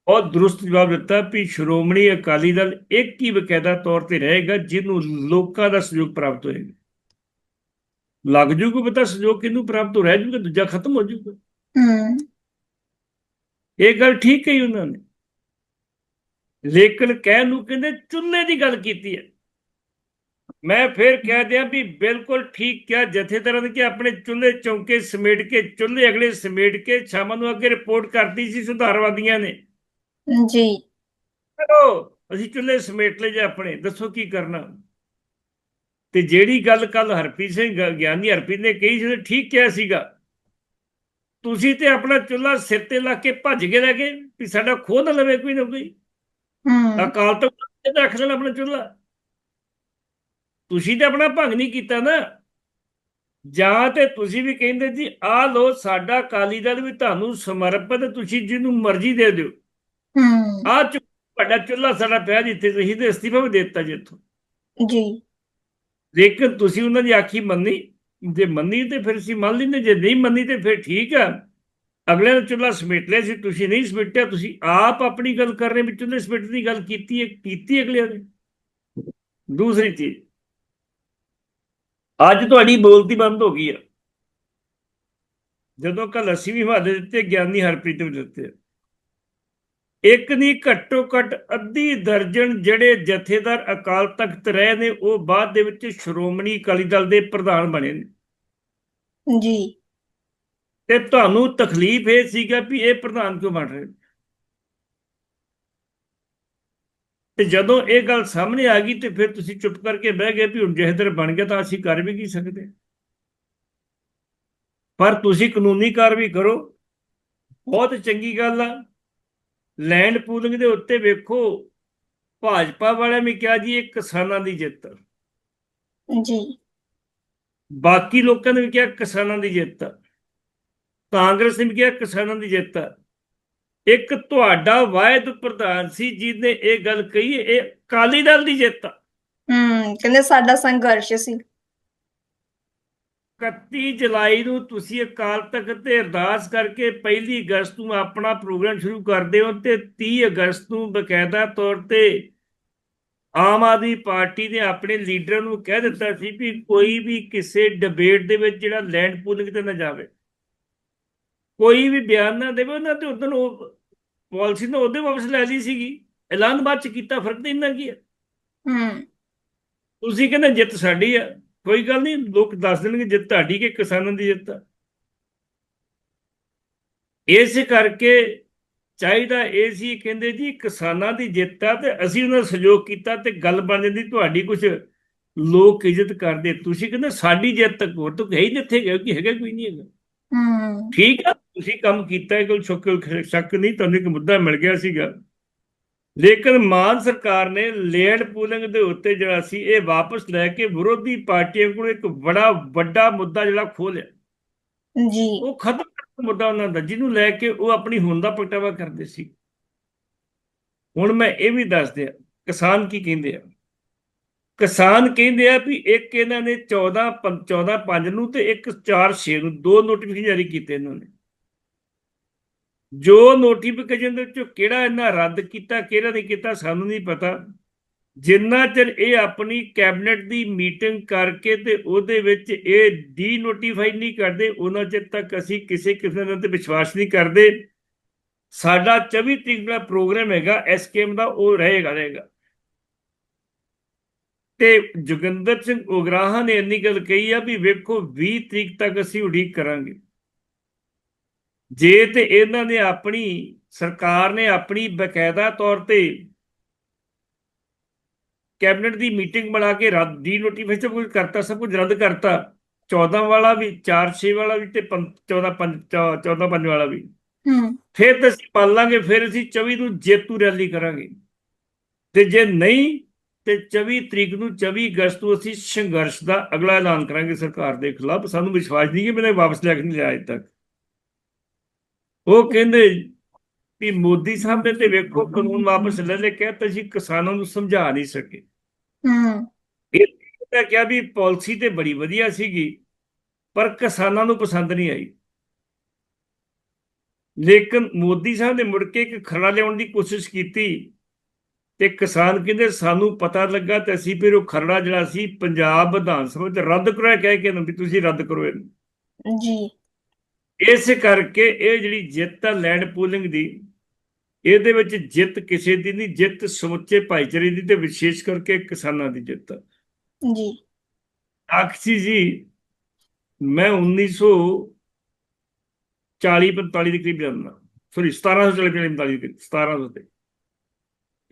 ਬਹੁਤ ਦਰੁਸਤ ਜਵਾਬ ਦਿੱਤਾ ਵੀ ਸ਼੍ਰੋਮਣੀ ਅਕਾਲੀ ਦਲ ਇੱਕ ਹੀ ਬਕਾਇਦਾ ਤੌਰ ਤੇ ਰਹੇਗਾ ਜਿਹਨੂੰ ਲੋਕਾਂ ਦਾ ਸਹਿਯੋਗ ਪ੍ਰਾਪਤ ਹੋਏਗਾ। ਲੱਗ ਜੂਗਾ ਪਤਾ ਸਹਿਯੋਗ ਕਿਹਨੂੰ ਪ੍ਰਾਪਤ ਹੋ ਰਹਿ ਜੂਗਾ ਦੂਜਾ ਖਤਮ ਹੋ ਜੂਗਾ। ਹੂੰ। ਇਹ ਗੱਲ ਠੀਕ ਕਹੀ ਉਹਨਾਂ ਨੇ। ਲੇਕਿਨ ਕਹਿਣ ਨੂੰ ਕਹਿੰਦੇ ਚੁੱਲ੍ਹੇ ਦੀ ਗੱਲ ਕੀਤੀ ਹੈ। ਮੈਂ ਫਿਰ ਕਹਿ ਦਿਆਂ ਵੀ ਬਿਲਕੁਲ ਠੀਕ ਕਿਹਾ ਜਥੇਦਾਰਾਂ ਨੇ ਕਿ ਆਪਣੇ ਚੁੱਲ੍ਹੇ ਚੌਂਕੇ ਸਮੇਟ ਕੇ ਚੁੱਲ੍ਹੇ ਅਗਲੇ ਸਮੇਟ ਕੇ ਸ਼ਾਮਾਂ ਨੂੰ ਅੱਗੇ ਰਿਪੋਰਟ ਕਰਤੀ ਸੀ ਸੁਧਾਰਵਾਦੀਆਂ ਨੇ। ਜੀ। ਚਲੋ ਅਸੀਂ ਚੁੱਲ੍ਹੇ ਸਮੇਟ ਲਏ ਜੇ ਆਪਣੇ ਦੱਸੋ ਕੀ ਕਰਨਾ? ਤੇ ਜਿਹੜੀ ਗੱਲ ਕੱਲ ਹਰਪ੍ਰੀਤ ਸਿੰਘ ਗਿਆਨੀ ਹਰਪ੍ਰੀਤ ਨੇ ਕਹੀ ਸੀ ਠੀਕ ਕਿਹਾ ਸੀਗਾ। ਤੁਸੀਂ ਤੇ ਆਪਣਾ ਚੁੱਲ੍ਹਾ ਸਿਰ ਤੇ ਲਾ ਕੇ ਭੱਜ ਕੇ ਰਹਿ ਗਏ ਵੀ ਸਾਡਾ ਨਾ ਲਵੇ ਕੋਈ ਨਾ ਕੋਈ। ਹੂੰ। ਅਕਾਲ ਤਖਤ ਤੇ ਰੱਖ ਲੈਣਾ ਆਪਣਾ ਚੁੱਲ੍ਹਾ। ਤੁਸੀਂ ਤੇ ਆਪਣਾ ਭੰਗ ਨਹੀਂ ਕੀਤਾ ਨਾ ਜਾਂ ਤੇ ਤੁਸੀਂ ਵੀ ਕਹਿੰਦੇ ਜੀ ਆ ਲੋ ਸਾਡਾ ਅਕਾਲੀ ਦਲ ਵੀ ਤੁਹਾਨੂੰ ਸਮਰਪਿਤ ਤੁਸੀਂ ਜਿਹਨੂੰ ਮਰਜ਼ੀ ਦੇ ਦਿਓ। ਹੂੰ। ਆ ਵੱਡਾ ਚੁੱਲ੍ਹਾ ਸਾਡਾ ਪਿਆ ਜਿੱਥੇ ਤੁਸੀਂ ਤੇ ਅਸਤੀਫਾ ਵੀ ਦਿੱਤਾ ਜਿੱਥੋਂ ਜੀ। ਲੇਕਿਨ ਤੁਸੀਂ ਉਹਨਾਂ ਦੀ ਆਖੀ ਮੰਨੀ ਜੇ ਮੰਨੀ ਤੇ ਫਿਰ ਅਸੀਂ ਮੰਨ ਲੈਂਦੇ ਜੇ ਨਹੀਂ ਮੰਨੀ ਤੇ ਫਿਰ ਠੀਕ ਆ। ਅਗਲੇ ਨੇ ਚੁੱਲ੍ਹਾ ਸਮੇਟ ਲਿਆ ਸੀ ਤੁਸੀਂ ਨਹੀਂ ਸਮੇਟਿਆ ਤੁਸੀਂ ਆਪ ਆਪਣੀ ਗੱਲ ਕਰ ਰਹੇ ਵੀ ਚੁੱਲ੍ਹੇ ਸਮੇਟਣ ਦੀ ਗੱਲ ਕੀਤੀ ਹੈ ਕੀਤੀ ਅਗਲੇ ਨੇ। ਦੂਸਰੀ ਚੀਜ਼ ਅੱਜ ਤੁਹਾਡੀ ਬੋਲਤੀ ਬੰਦ ਹੋ ਗਈ ਆ। ਜਦੋਂ ਕੱਲ ਅਸੀਂ ਵੀ ਹਵਾਲੇ ਦਿੱਤੇ ਗਿਆਨੀ ਹਰਪ੍ਰੀਤ ਨੂੰ ਦਿੱਤੇ ਇੱਕ ਨਹੀਂ ਘੱਟੋ ਘੱਟ ਅੱਧੀ ਦਰਜਨ ਜਿਹੜੇ ਜਥੇਦਾਰ ਅਕਾਲ ਤਖਤ ਰਹੇ ਨੇ ਉਹ ਬਾਅਦ ਦੇ ਵਿੱਚ ਸ਼੍ਰੋਮਣੀ ਅਕਾਲੀ ਦਲ ਦੇ ਪ੍ਰਧਾਨ ਬਣੇ ਨੇ। ਜੀ। ਤੇ ਤੁਹਾਨੂੰ ਤਕਲੀਫ ਇਹ ਸੀਗਾ ਵੀ ਇਹ ਪ੍ਰਧਾਨ ਕਿਉਂ ਬਣ ਰਹੇ ਨੇ? ਤੇ ਜਦੋਂ ਇਹ ਗੱਲ ਸਾਹਮਣੇ ਆ ਗਈ ਤੇ ਫਿਰ ਤੁਸੀਂ ਚੁੱਪ ਕਰਕੇ ਬਹਿ ਗਏ ਵੀ ਹੁਣ ਜਥੇਦਾਰ ਬਣ ਗਿਆ ਤਾਂ ਅਸੀਂ ਕਰ ਵੀ ਕੀ ਸਕਦੇ ਪਰ ਤੁਸੀਂ ਕਾਨੂੰਨੀ ਕਾਰਵਾਈ ਕਰੋ ਬਹੁਤ ਚੰਗੀ ਗੱਲ ਆ ਲੈਂਡ ਪੂਲਿੰਗ ਦੇ ਉੱਤੇ ਵੇਖੋ ਭਾਜਪਾ ਵਾਲਿਆਂ ਨੇ ਕਿਹਾ ਜੀ ਇਹ ਕਿਸਾਨਾਂ ਦੀ ਜਿੱਤ। ਜੀ ਬਾਕੀ ਲੋਕਾਂ ਨੇ ਵੀ ਕਿਹਾ ਕਿਸਾਨਾਂ ਦੀ ਜਿੱਤ। ਕਾਂਗਰਸ ਨੇ ਵੀ ਕਿਹਾ ਕਿਸਾਨਾਂ ਦੀ ਜਿੱਤ। ਇੱਕ ਤੁਹਾਡਾ ਵਾਇਦ ਪ੍ਰਧਾਨ ਸੀ ਜਿਹਨੇ ਇਹ ਗੱਲ ਕਹੀ ਇਹ ਅਕਾਲੀ ਦਲ ਦੀ ਜਿੱਤ। ਹੂੰ ਕਹਿੰਦੇ ਸਾਡਾ ਸੰਘਰਸ਼ ਸੀ 31 ਜੁਲਾਈ ਨੂੰ ਤੁਸੀਂ ਅਕਾਲ ਤਖਤ ਤੇ ਅਰਦਾਸ ਕਰਕੇ ਪਹਿਲੀ ਅਗਸਤ ਨੂੰ ਆਪਣਾ ਪ੍ਰੋਗਰਾਮ ਸ਼ੁਰੂ ਕਰਦੇ ਹੋ ਤੇ 30 ਅਗਸਤ ਨੂੰ ਬਕਾਇਦਾ ਤੌਰ ਤੇ ਆਮ ਆਦਮੀ ਪਾਰਟੀ ਨੇ ਆਪਣੇ ਲੀਡਰ ਨੂੰ ਕਹਿ ਦਿੱਤਾ ਸੀ ਵੀ ਕੋਈ ਵੀ ਕਿਸੇ ਡਿਬੇਟ ਦੇ ਵਿੱਚ ਜਿਹੜਾ ਲੈਂਡ ਪੂਲਿੰਗ ਤੇ ਨਾ ਜਾਵੇ ਕੋਈ ਵੀ ਬਿਆਨ ਨਾ ਦੇਵੇ ਉਹਨਾਂ ਤੇ ਉਦੋਂ ਉਹ ਪਾਲਿਸੀ ਨਾ ਉਹਦੇ ਵਾਪਸ ਲੈ ਲਈ ਸੀਗੀ। ਐਲਾਨ ਬਾਅਦ ਚ ਕੀਤਾ ਫ਼ਰਕ ਤਾਂ ਇੰਨਾ ਕੀ ਹੈ ਹੂੰ। ਤੁਸੀਂ ਕਹਿੰਦੇ ਜਿੱਤ ਸਾਡੀ ਆ ਕੋਈ ਗੱਲ ਨਹੀਂ ਲੋਕ ਦੱਸ ਦੇਣਗੇ ਜਿੱਤ ਤੁਹਾਡੀ ਕਿ ਕਿਸਾਨਾਂ ਦੀ ਜਿੱਤ ਆ। ਇਸ ਕਰਕੇ ਚਾਹੀਦਾ ਇਹ ਸੀ ਕਹਿੰਦੇ ਜੀ ਕਿਸਾਨਾਂ ਦੀ ਜਿੱਤ ਆ ਤੇ ਅਸੀਂ ਉਹਨਾਂ ਦਾ ਸਹਿਯੋਗ ਕੀਤਾ ਤੇ ਗੱਲ ਬਣ ਜਾਂਦੀ ਤੁਹਾਡੀ ਕੁਝ ਲੋਕ ਇੱਜ਼ਤ ਕਰਦੇ। ਤੁਸੀਂ ਕਹਿੰਦੇ ਸਾਡੀ ਜਿੱਤ ਤੱਕ ਹੋਰ ਤਾਂ ਹੈ ਹੀ ਜਿੱਥੇ ਗਏ ਕਿ ਹੈਗਾ ਕੋਈ ਨਹੀਂ ਹੈਗਾ। ਹੂੰ। ਠੀਕ ਆ? ਤੁਸੀਂ ਕੰਮ ਕੀਤਾ ਹੈ ਕੋਈ ਸ਼ੱਕ ਸ਼ੱਕ ਨਹੀਂ ਤੁਹਾਨੂੰ ਇੱਕ ਮੁੱਦਾ ਮਿਲ ਗਿਆ ਸੀਗਾ। ਲੇਕਿਨ ਮਾਨ ਸਰਕਾਰ ਨੇ ਲੇਡ ਪੂਲਿੰਗ ਦੇ ਉੱਤੇ ਜਿਹੜਾ ਸੀ ਇਹ ਵਾਪਸ ਲੈ ਕੇ ਵਿਰੋਧੀ ਪਾਰਟੀਆਂ ਕੋਲ ਇੱਕ ਬੜਾ ਵੱਡਾ ਮੁੱਦਾ ਜਿਹੜਾ ਖੋਲਿਆ ਜੀ। ਉਹ ਖਤਮ ਕਰਨ ਮੁੱਦਾ ਉਹਨਾਂ ਦਾ ਜਿਹਨੂੰ ਲੈ ਕੇ ਉਹ ਆਪਣੀ ਹੋਂਦ ਦਾ ਪ੍ਰਗਟਾਵਾ ਕਰਦੇ ਸੀ। ਹੁਣ ਮੈਂ ਇਹ ਵੀ ਦੱਸ ਦਿਆਂ ਕਿਸਾਨ ਕੀ ਕਹਿੰਦੇ ਆ? ਕਿਸਾਨ ਕਹਿੰਦੇ ਆ ਵੀ ਇੱਕ ਇਹਨਾਂ ਨੇ 14 ਪੰ- 14 5 ਨੂੰ ਤੇ ਇੱਕ 4 6 ਨੂੰ ਦੋ ਨੋਟੀਫਿਕੇਸ਼ਨ ਜਾਰੀ ਕੀਤੇ ਇਹਨਾਂ ਨੇ। ਜੋ ਨੋਟੀਫਿਕੇਸ਼ਨ ਦੇ ਵਿੱਚੋਂ ਕਿਹੜਾ ਇਹਨਾਂ ਰੱਦ ਕੀਤਾ, ਕਿਹੜਾ ਨਹੀਂ ਕੀਤਾ, ਸਾਨੂੰ ਨਹੀਂ ਪਤਾ। ਜਿੰਨਾ ਚਿਰ ਇਹ ਆਪਣੀ ਕੈਬਨਿਟ ਦੀ ਮੀਟਿੰਗ ਕਰਕੇ ਤੇ ਉਹਦੇ ਵਿੱਚ ਇਹ ਡੀ ਨੋਟੀਫਾਈ ਨਹੀਂ ਕਰਦੇ, ਉਹਨਾਂ ਚਿਰ ਤੱਕ ਅਸੀਂ ਕਿਸੇ ਕਿਸਮ ਦਾ ਤੇ ਵਿਸ਼ਵਾਸ ਨਹੀਂ ਕਰਦੇ। ਸਾਡਾ 24 ਤਰੀਕ ਦਾ ਪ੍ਰੋਗਰਾਮ ਹੈਗਾ ਐਸਕੇਐਮ ਦਾ, ਉਹ ਰਹੇਗਾ ਰਹੇਗਾ। ਤੇ ਜੋਗਿੰਦਰ ਸਿੰਘ ਉਗਰਾਹਾਂ ਨੇ ਇੰਨੀ ਗੱਲ ਕਹੀ ਆ ਵੀ ਵੇਖੋ 20 ਤਰੀਕ ਤੱਕ ਅਸੀਂ ਉਡੀਕ ਕਰਾਂਗੇ। ਜੇ ਤੇ ਇਹਨਾਂ ਨੇ ਆਪਣੀ ਸਰਕਾਰ ਨੇ ਆਪਣੀ ਬਕਾਇਦਾ ਤੌਰ ਤੇ ਕੈਬਨਿਟ ਦੀ ਮੀਟਿੰਗ ਬਣਾ ਕੇ ਰੱਦ ਦੀ ਨੋਟੀਫਿਕੇਸ਼ਨ ਕੁਝ ਕਰਤਾ ਸਭ ਕੁਝ ਰੱਦ ਕਰਤਾ 14 ਵਾਲਾ ਵੀ 4 6 ਵਾਲਾ ਵੀ ਤੇ 14 5 14 5 ਵਾਲਾ ਵੀ। ਹੂੰ। ਫਿਰ ਤਾਂ ਅਸੀਂ ਮੰਨ ਲਾਂਗੇ ਫਿਰ ਅਸੀਂ 24 ਨੂੰ ਜੇਤੂ ਰੈਲੀ ਕਰਾਂਗੇ। ਤੇ ਜੇ ਨਹੀਂ ਤੇ 24 ਤਰੀਕ ਨੂੰ 24 ਅਗਸਤ ਨੂੰ ਅਸੀਂ ਸੰਘਰਸ਼ ਦਾ ਅਗਲਾ ਐਲਾਨ ਕਰਾਂਗੇ ਸਰਕਾਰ ਦੇ ਖਿਲਾਫ। ਸਾਨੂੰ ਵਿਸ਼ਵਾਸ ਨਹੀਂ ਕਿ ਮੈਨੇ ਵਾਪਸ ਲੈ ਕੇ ਨਹੀਂ ਲਿਆ ਅਜੇ ਤੱਕ। ਉਹ ਕਹਿੰਦੇ ਵੀ ਮੋਦੀ ਸਾਹਿਬ ਨੇ ਤੇ ਵੇਖੋ ਕਾਨੂੰਨ ਵਾਪਸ ਲੈ ਲੈ ਕੇ ਤਾਂ ਅਸੀਂ ਕਿਸਾਨਾਂ ਨੂੰ ਸਮਝਾ ਨਹੀਂ ਸਕੇ। ਹੂੰ। ਇਹ ਤਾਂ ਕਿਹਾ ਵੀ ਪਾਲਿਸੀ ਤੇ ਬੜੀ ਵਧੀਆ ਸੀਗੀ ਪਰ ਕਿਸਾਨਾਂ ਨੂੰ ਪਸੰਦ ਨਹੀਂ ਆਈ। ਲੇਕਿਨ ਮੋਦੀ ਸਾਹਿਬ ਨੇ ਮੁੜ ਕੇ ਇੱਕ ਖਰਾ ਲਿਆਉਣ ਦੀ ਕੋਸ਼ਿਸ਼ ਕੀਤੀ ਤੇ ਕਿਸਾਨ ਕਹਿੰਦੇ ਸਾਨੂੰ ਪਤਾ ਲੱਗਾ ਤੇ ਅਸੀਂ ਫਿਰ ਉਹ ਖਰੜਾ ਜਿਹੜਾ ਸੀ ਪੰਜਾਬ ਵਿਧਾਨ ਸਭਾ ਚ ਰੱਦ ਕਰਾਇਆ ਕਹਿ ਕੇ ਨਾ ਵੀ ਤੁਸੀਂ ਰੱਦ ਕਰੋ ਇਹਨੂੰ। ਜੀ। ਇਸ ਕਰਕੇ ਇਹ ਜਿਹੜੀ ਜਿੱਤ ਆ ਲੈਂਡ ਪੂਲਿੰਗ ਦੀ ਇਹਦੇ ਵਿੱਚ ਜਿੱਤ ਕਿਸੇ ਦੀ ਨਹੀਂ ਜਿੱਤ ਸਮੁੱਚੇ ਭਾਈਚਾਰੇ ਦੀ ਤੇ ਵਿਸ਼ੇਸ਼ ਕਰਕੇ ਕਿਸਾਨਾਂ ਦੀ ਜਿੱਤ ਆ। ਜੀ। ਆਖੀ ਜੀ ਮੈਂ 1940 45 ਦੇ ਕਰੀਬ ਜਾਂਦਾ। ਸੋਰੀ 1740 45 ਦੇ 1700 ਤੇ।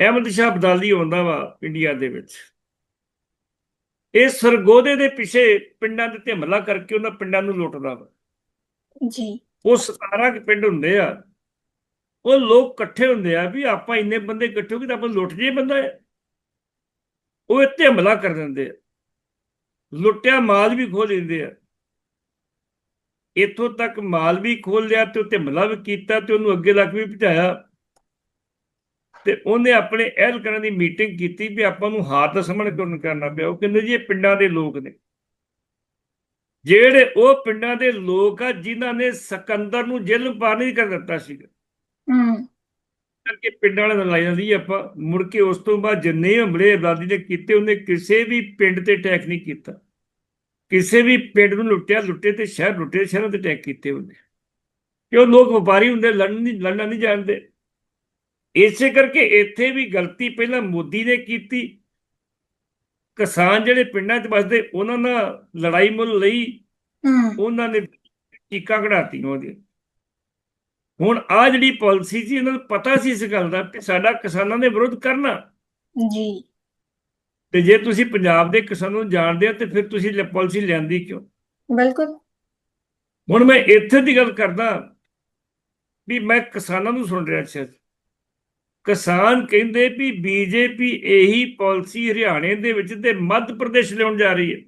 ਅਹਿਮਦ ਸ਼ਾਹ ਅਬਦਾਲੀ ਆਉਂਦਾ ਵਾ ਇੰਡੀਆ ਦੇ ਵਿੱਚ। ਇਹ ਸਰਗੋਦੇ ਦੇ ਪਿੱਛੇ ਪਿੰਡਾਂ ਦੇ ਤੇ ਹਮਲਾ ਕਰਕੇ ਉਹਨਾਂ ਪਿੰਡਾਂ ਨੂੰ ਲੁੱਟਦਾ ਵਾ। ਜੀ। ਉਹ 17 ਪਿੰਡ ਹੁੰਦੇ ਆ। ਉਹ ਲੋਕ ਇਕੱਠੇ ਹੁੰਦੇ ਆ ਵੀ ਆਪਾਂ ਇੰਨੇ ਬੰਦੇ ਇਕੱਠੇ ਹੋ ਗਏ ਤਾਂ ਆਪਾਂ ਲੁੱਟ ਜੇ ਬੰਦਾ ਉਹ ਇੱਥੇ ਹਮਲਾ ਕਰ ਦਿੰਦੇ ਆ। ਲੁੱਟਿਆ ਮਾਲ ਵੀ ਖੋਹ ਲੈਂਦੇ ਆ। ਇਥੋਂ ਤੱਕ ਮਾਲ ਵੀ ਖੋਲ ਲਿਆ ਤੇ ਉੱਤੇ ਹਮਲਾ ਵੀ ਕੀਤਾ ਤੇ ਉਹਨੂੰ ਅੱਗੇ ਲੱਗ ਵੀ ਭਜਾਇਆ ਤੇ ਉਹਨੇ ਆਪਣੇ ਅਹਿਲਕਾਰਾਂ ਦੀ ਮੀਟਿੰਗ ਕੀਤੀ ਵੀ ਆਪਾਂ ਨੂੰ ਹਾਰ ਦਾ ਸਾਹਮਣਾ ਕਿਉਂ ਕਰਨਾ ਪਿਆ। ਉਹ ਕਹਿੰਦੇ ਜੀ ਇਹ ਪਿੰਡਾਂ ਦੇ ਲੋਕ ਨੇ। ਜਿਹੜੇ ਉਹ ਪਿੰਡਾਂ ਦੇ ਲੋਕ ਆ ਜਿਨ੍ਹਾਂ ਨੇ ਸਿਕੰਦਰ ਨੂੰ ਜੇਲ੍ਹ ਪਾਰ ਨਹੀਂ ਕਰ ਦਿੱਤਾ ਸੀਗਾ ਹੂੰ। ਕਰਕੇ ਪਿੰਡਾਂ ਵਾਲੇ ਨਾਲ ਲਾਈ ਜਾਂਦੀ ਆਪਾਂ। ਮੁੜ ਕੇ ਉਸ ਤੋਂ ਬਾਅਦ ਜਿੰਨੇ ਹਮਲੇ ਆਜ਼ਾਦੀ ਨੇ ਕੀਤੇ ਉਹਨੇ ਕਿਸੇ ਵੀ ਪਿੰਡ ਤੇ ਅਟੈਕ ਨਹੀਂ ਕੀਤਾ। ਕਿਸੇ ਵੀ ਪਿੰਡ ਨੂੰ ਲੁੱਟਿਆ ਲੁੱਟੇ ਤੇ ਸ਼ਹਿਰ ਲੁੱਟੇ ਸ਼ਹਿਰਾਂ ਤੇ ਅਟੈਕ ਕੀਤੇ ਉਹਨੇ। ਕਿ ਉਹ ਲੋਕ ਵਪਾਰੀ ਹੁੰਦੇ ਲੜਨ ਨਹੀਂ ਲੜਨਾ ਨਹੀਂ ਜਾਣਦੇ। ਇਸੇ ਕਰਕੇ ਇੱਥੇ ਵੀ ਗਲਤੀ ਪਹਿਲਾਂ ਮੋਦੀ ਨੇ ਕੀਤੀ। ਕਿਸਾਨ ਜਿਹੜੇ ਪਿੰਡਾਂ 'ਚ ਵੱਸਦੇ ਉਹਨਾਂ ਨਾਲ ਲੜਾਈ ਮੁੱਲ ਲਈ ਉਹਨਾਂ ਨੇ ਟੀਕਾ ਕਢਾਤੀ ਉਹਦੇ ਹੁਣ ਆ ਜਿਹੜੀ ਪਾਲਿਸੀ ਸੀ ਇਹਨਾਂ ਨੂੰ ਪਤਾ ਸੀ ਇਸ ਗੱਲ ਦਾ ਕਿ ਸਾਡਾ ਕਿਸਾਨਾਂ ਨੇ ਵਿਰੋਧ ਕਰਨਾ। ਜੀ। ਤੇ ਜੇ ਤੁਸੀਂ ਪੰਜਾਬ ਦੇ ਕਿਸਾਨਾਂ ਨੂੰ ਜਾਣਦੇ ਆ ਤੇ ਫਿਰ ਤੁਸੀਂ ਪਾਲਿਸੀ ਲਿਆਂਦੀ ਕਿਉਂ? ਬਿਲਕੁਲ। ਹੁਣ ਮੈਂ ਇੱਥੇ ਦੀ ਗੱਲ ਕਰਦਾ ਵੀ ਮੈਂ ਕਿਸਾਨਾਂ ਨੂੰ ਸੁਣ ਰਿਹਾ ਸੀ ਕਿਸਾਨ ਕਹਿੰਦੇ ਵੀ ਬੀਜੇਪੀ ਇਹੀ ਪਾਲਿਸੀ ਹਰਿਆਣੇ ਦੇ ਵਿੱਚ ਤੇ ਮੱਧ ਪ੍ਰਦੇਸ਼ ਲਿਆਉਣ ਜਾ ਰਹੀ ਹੈ।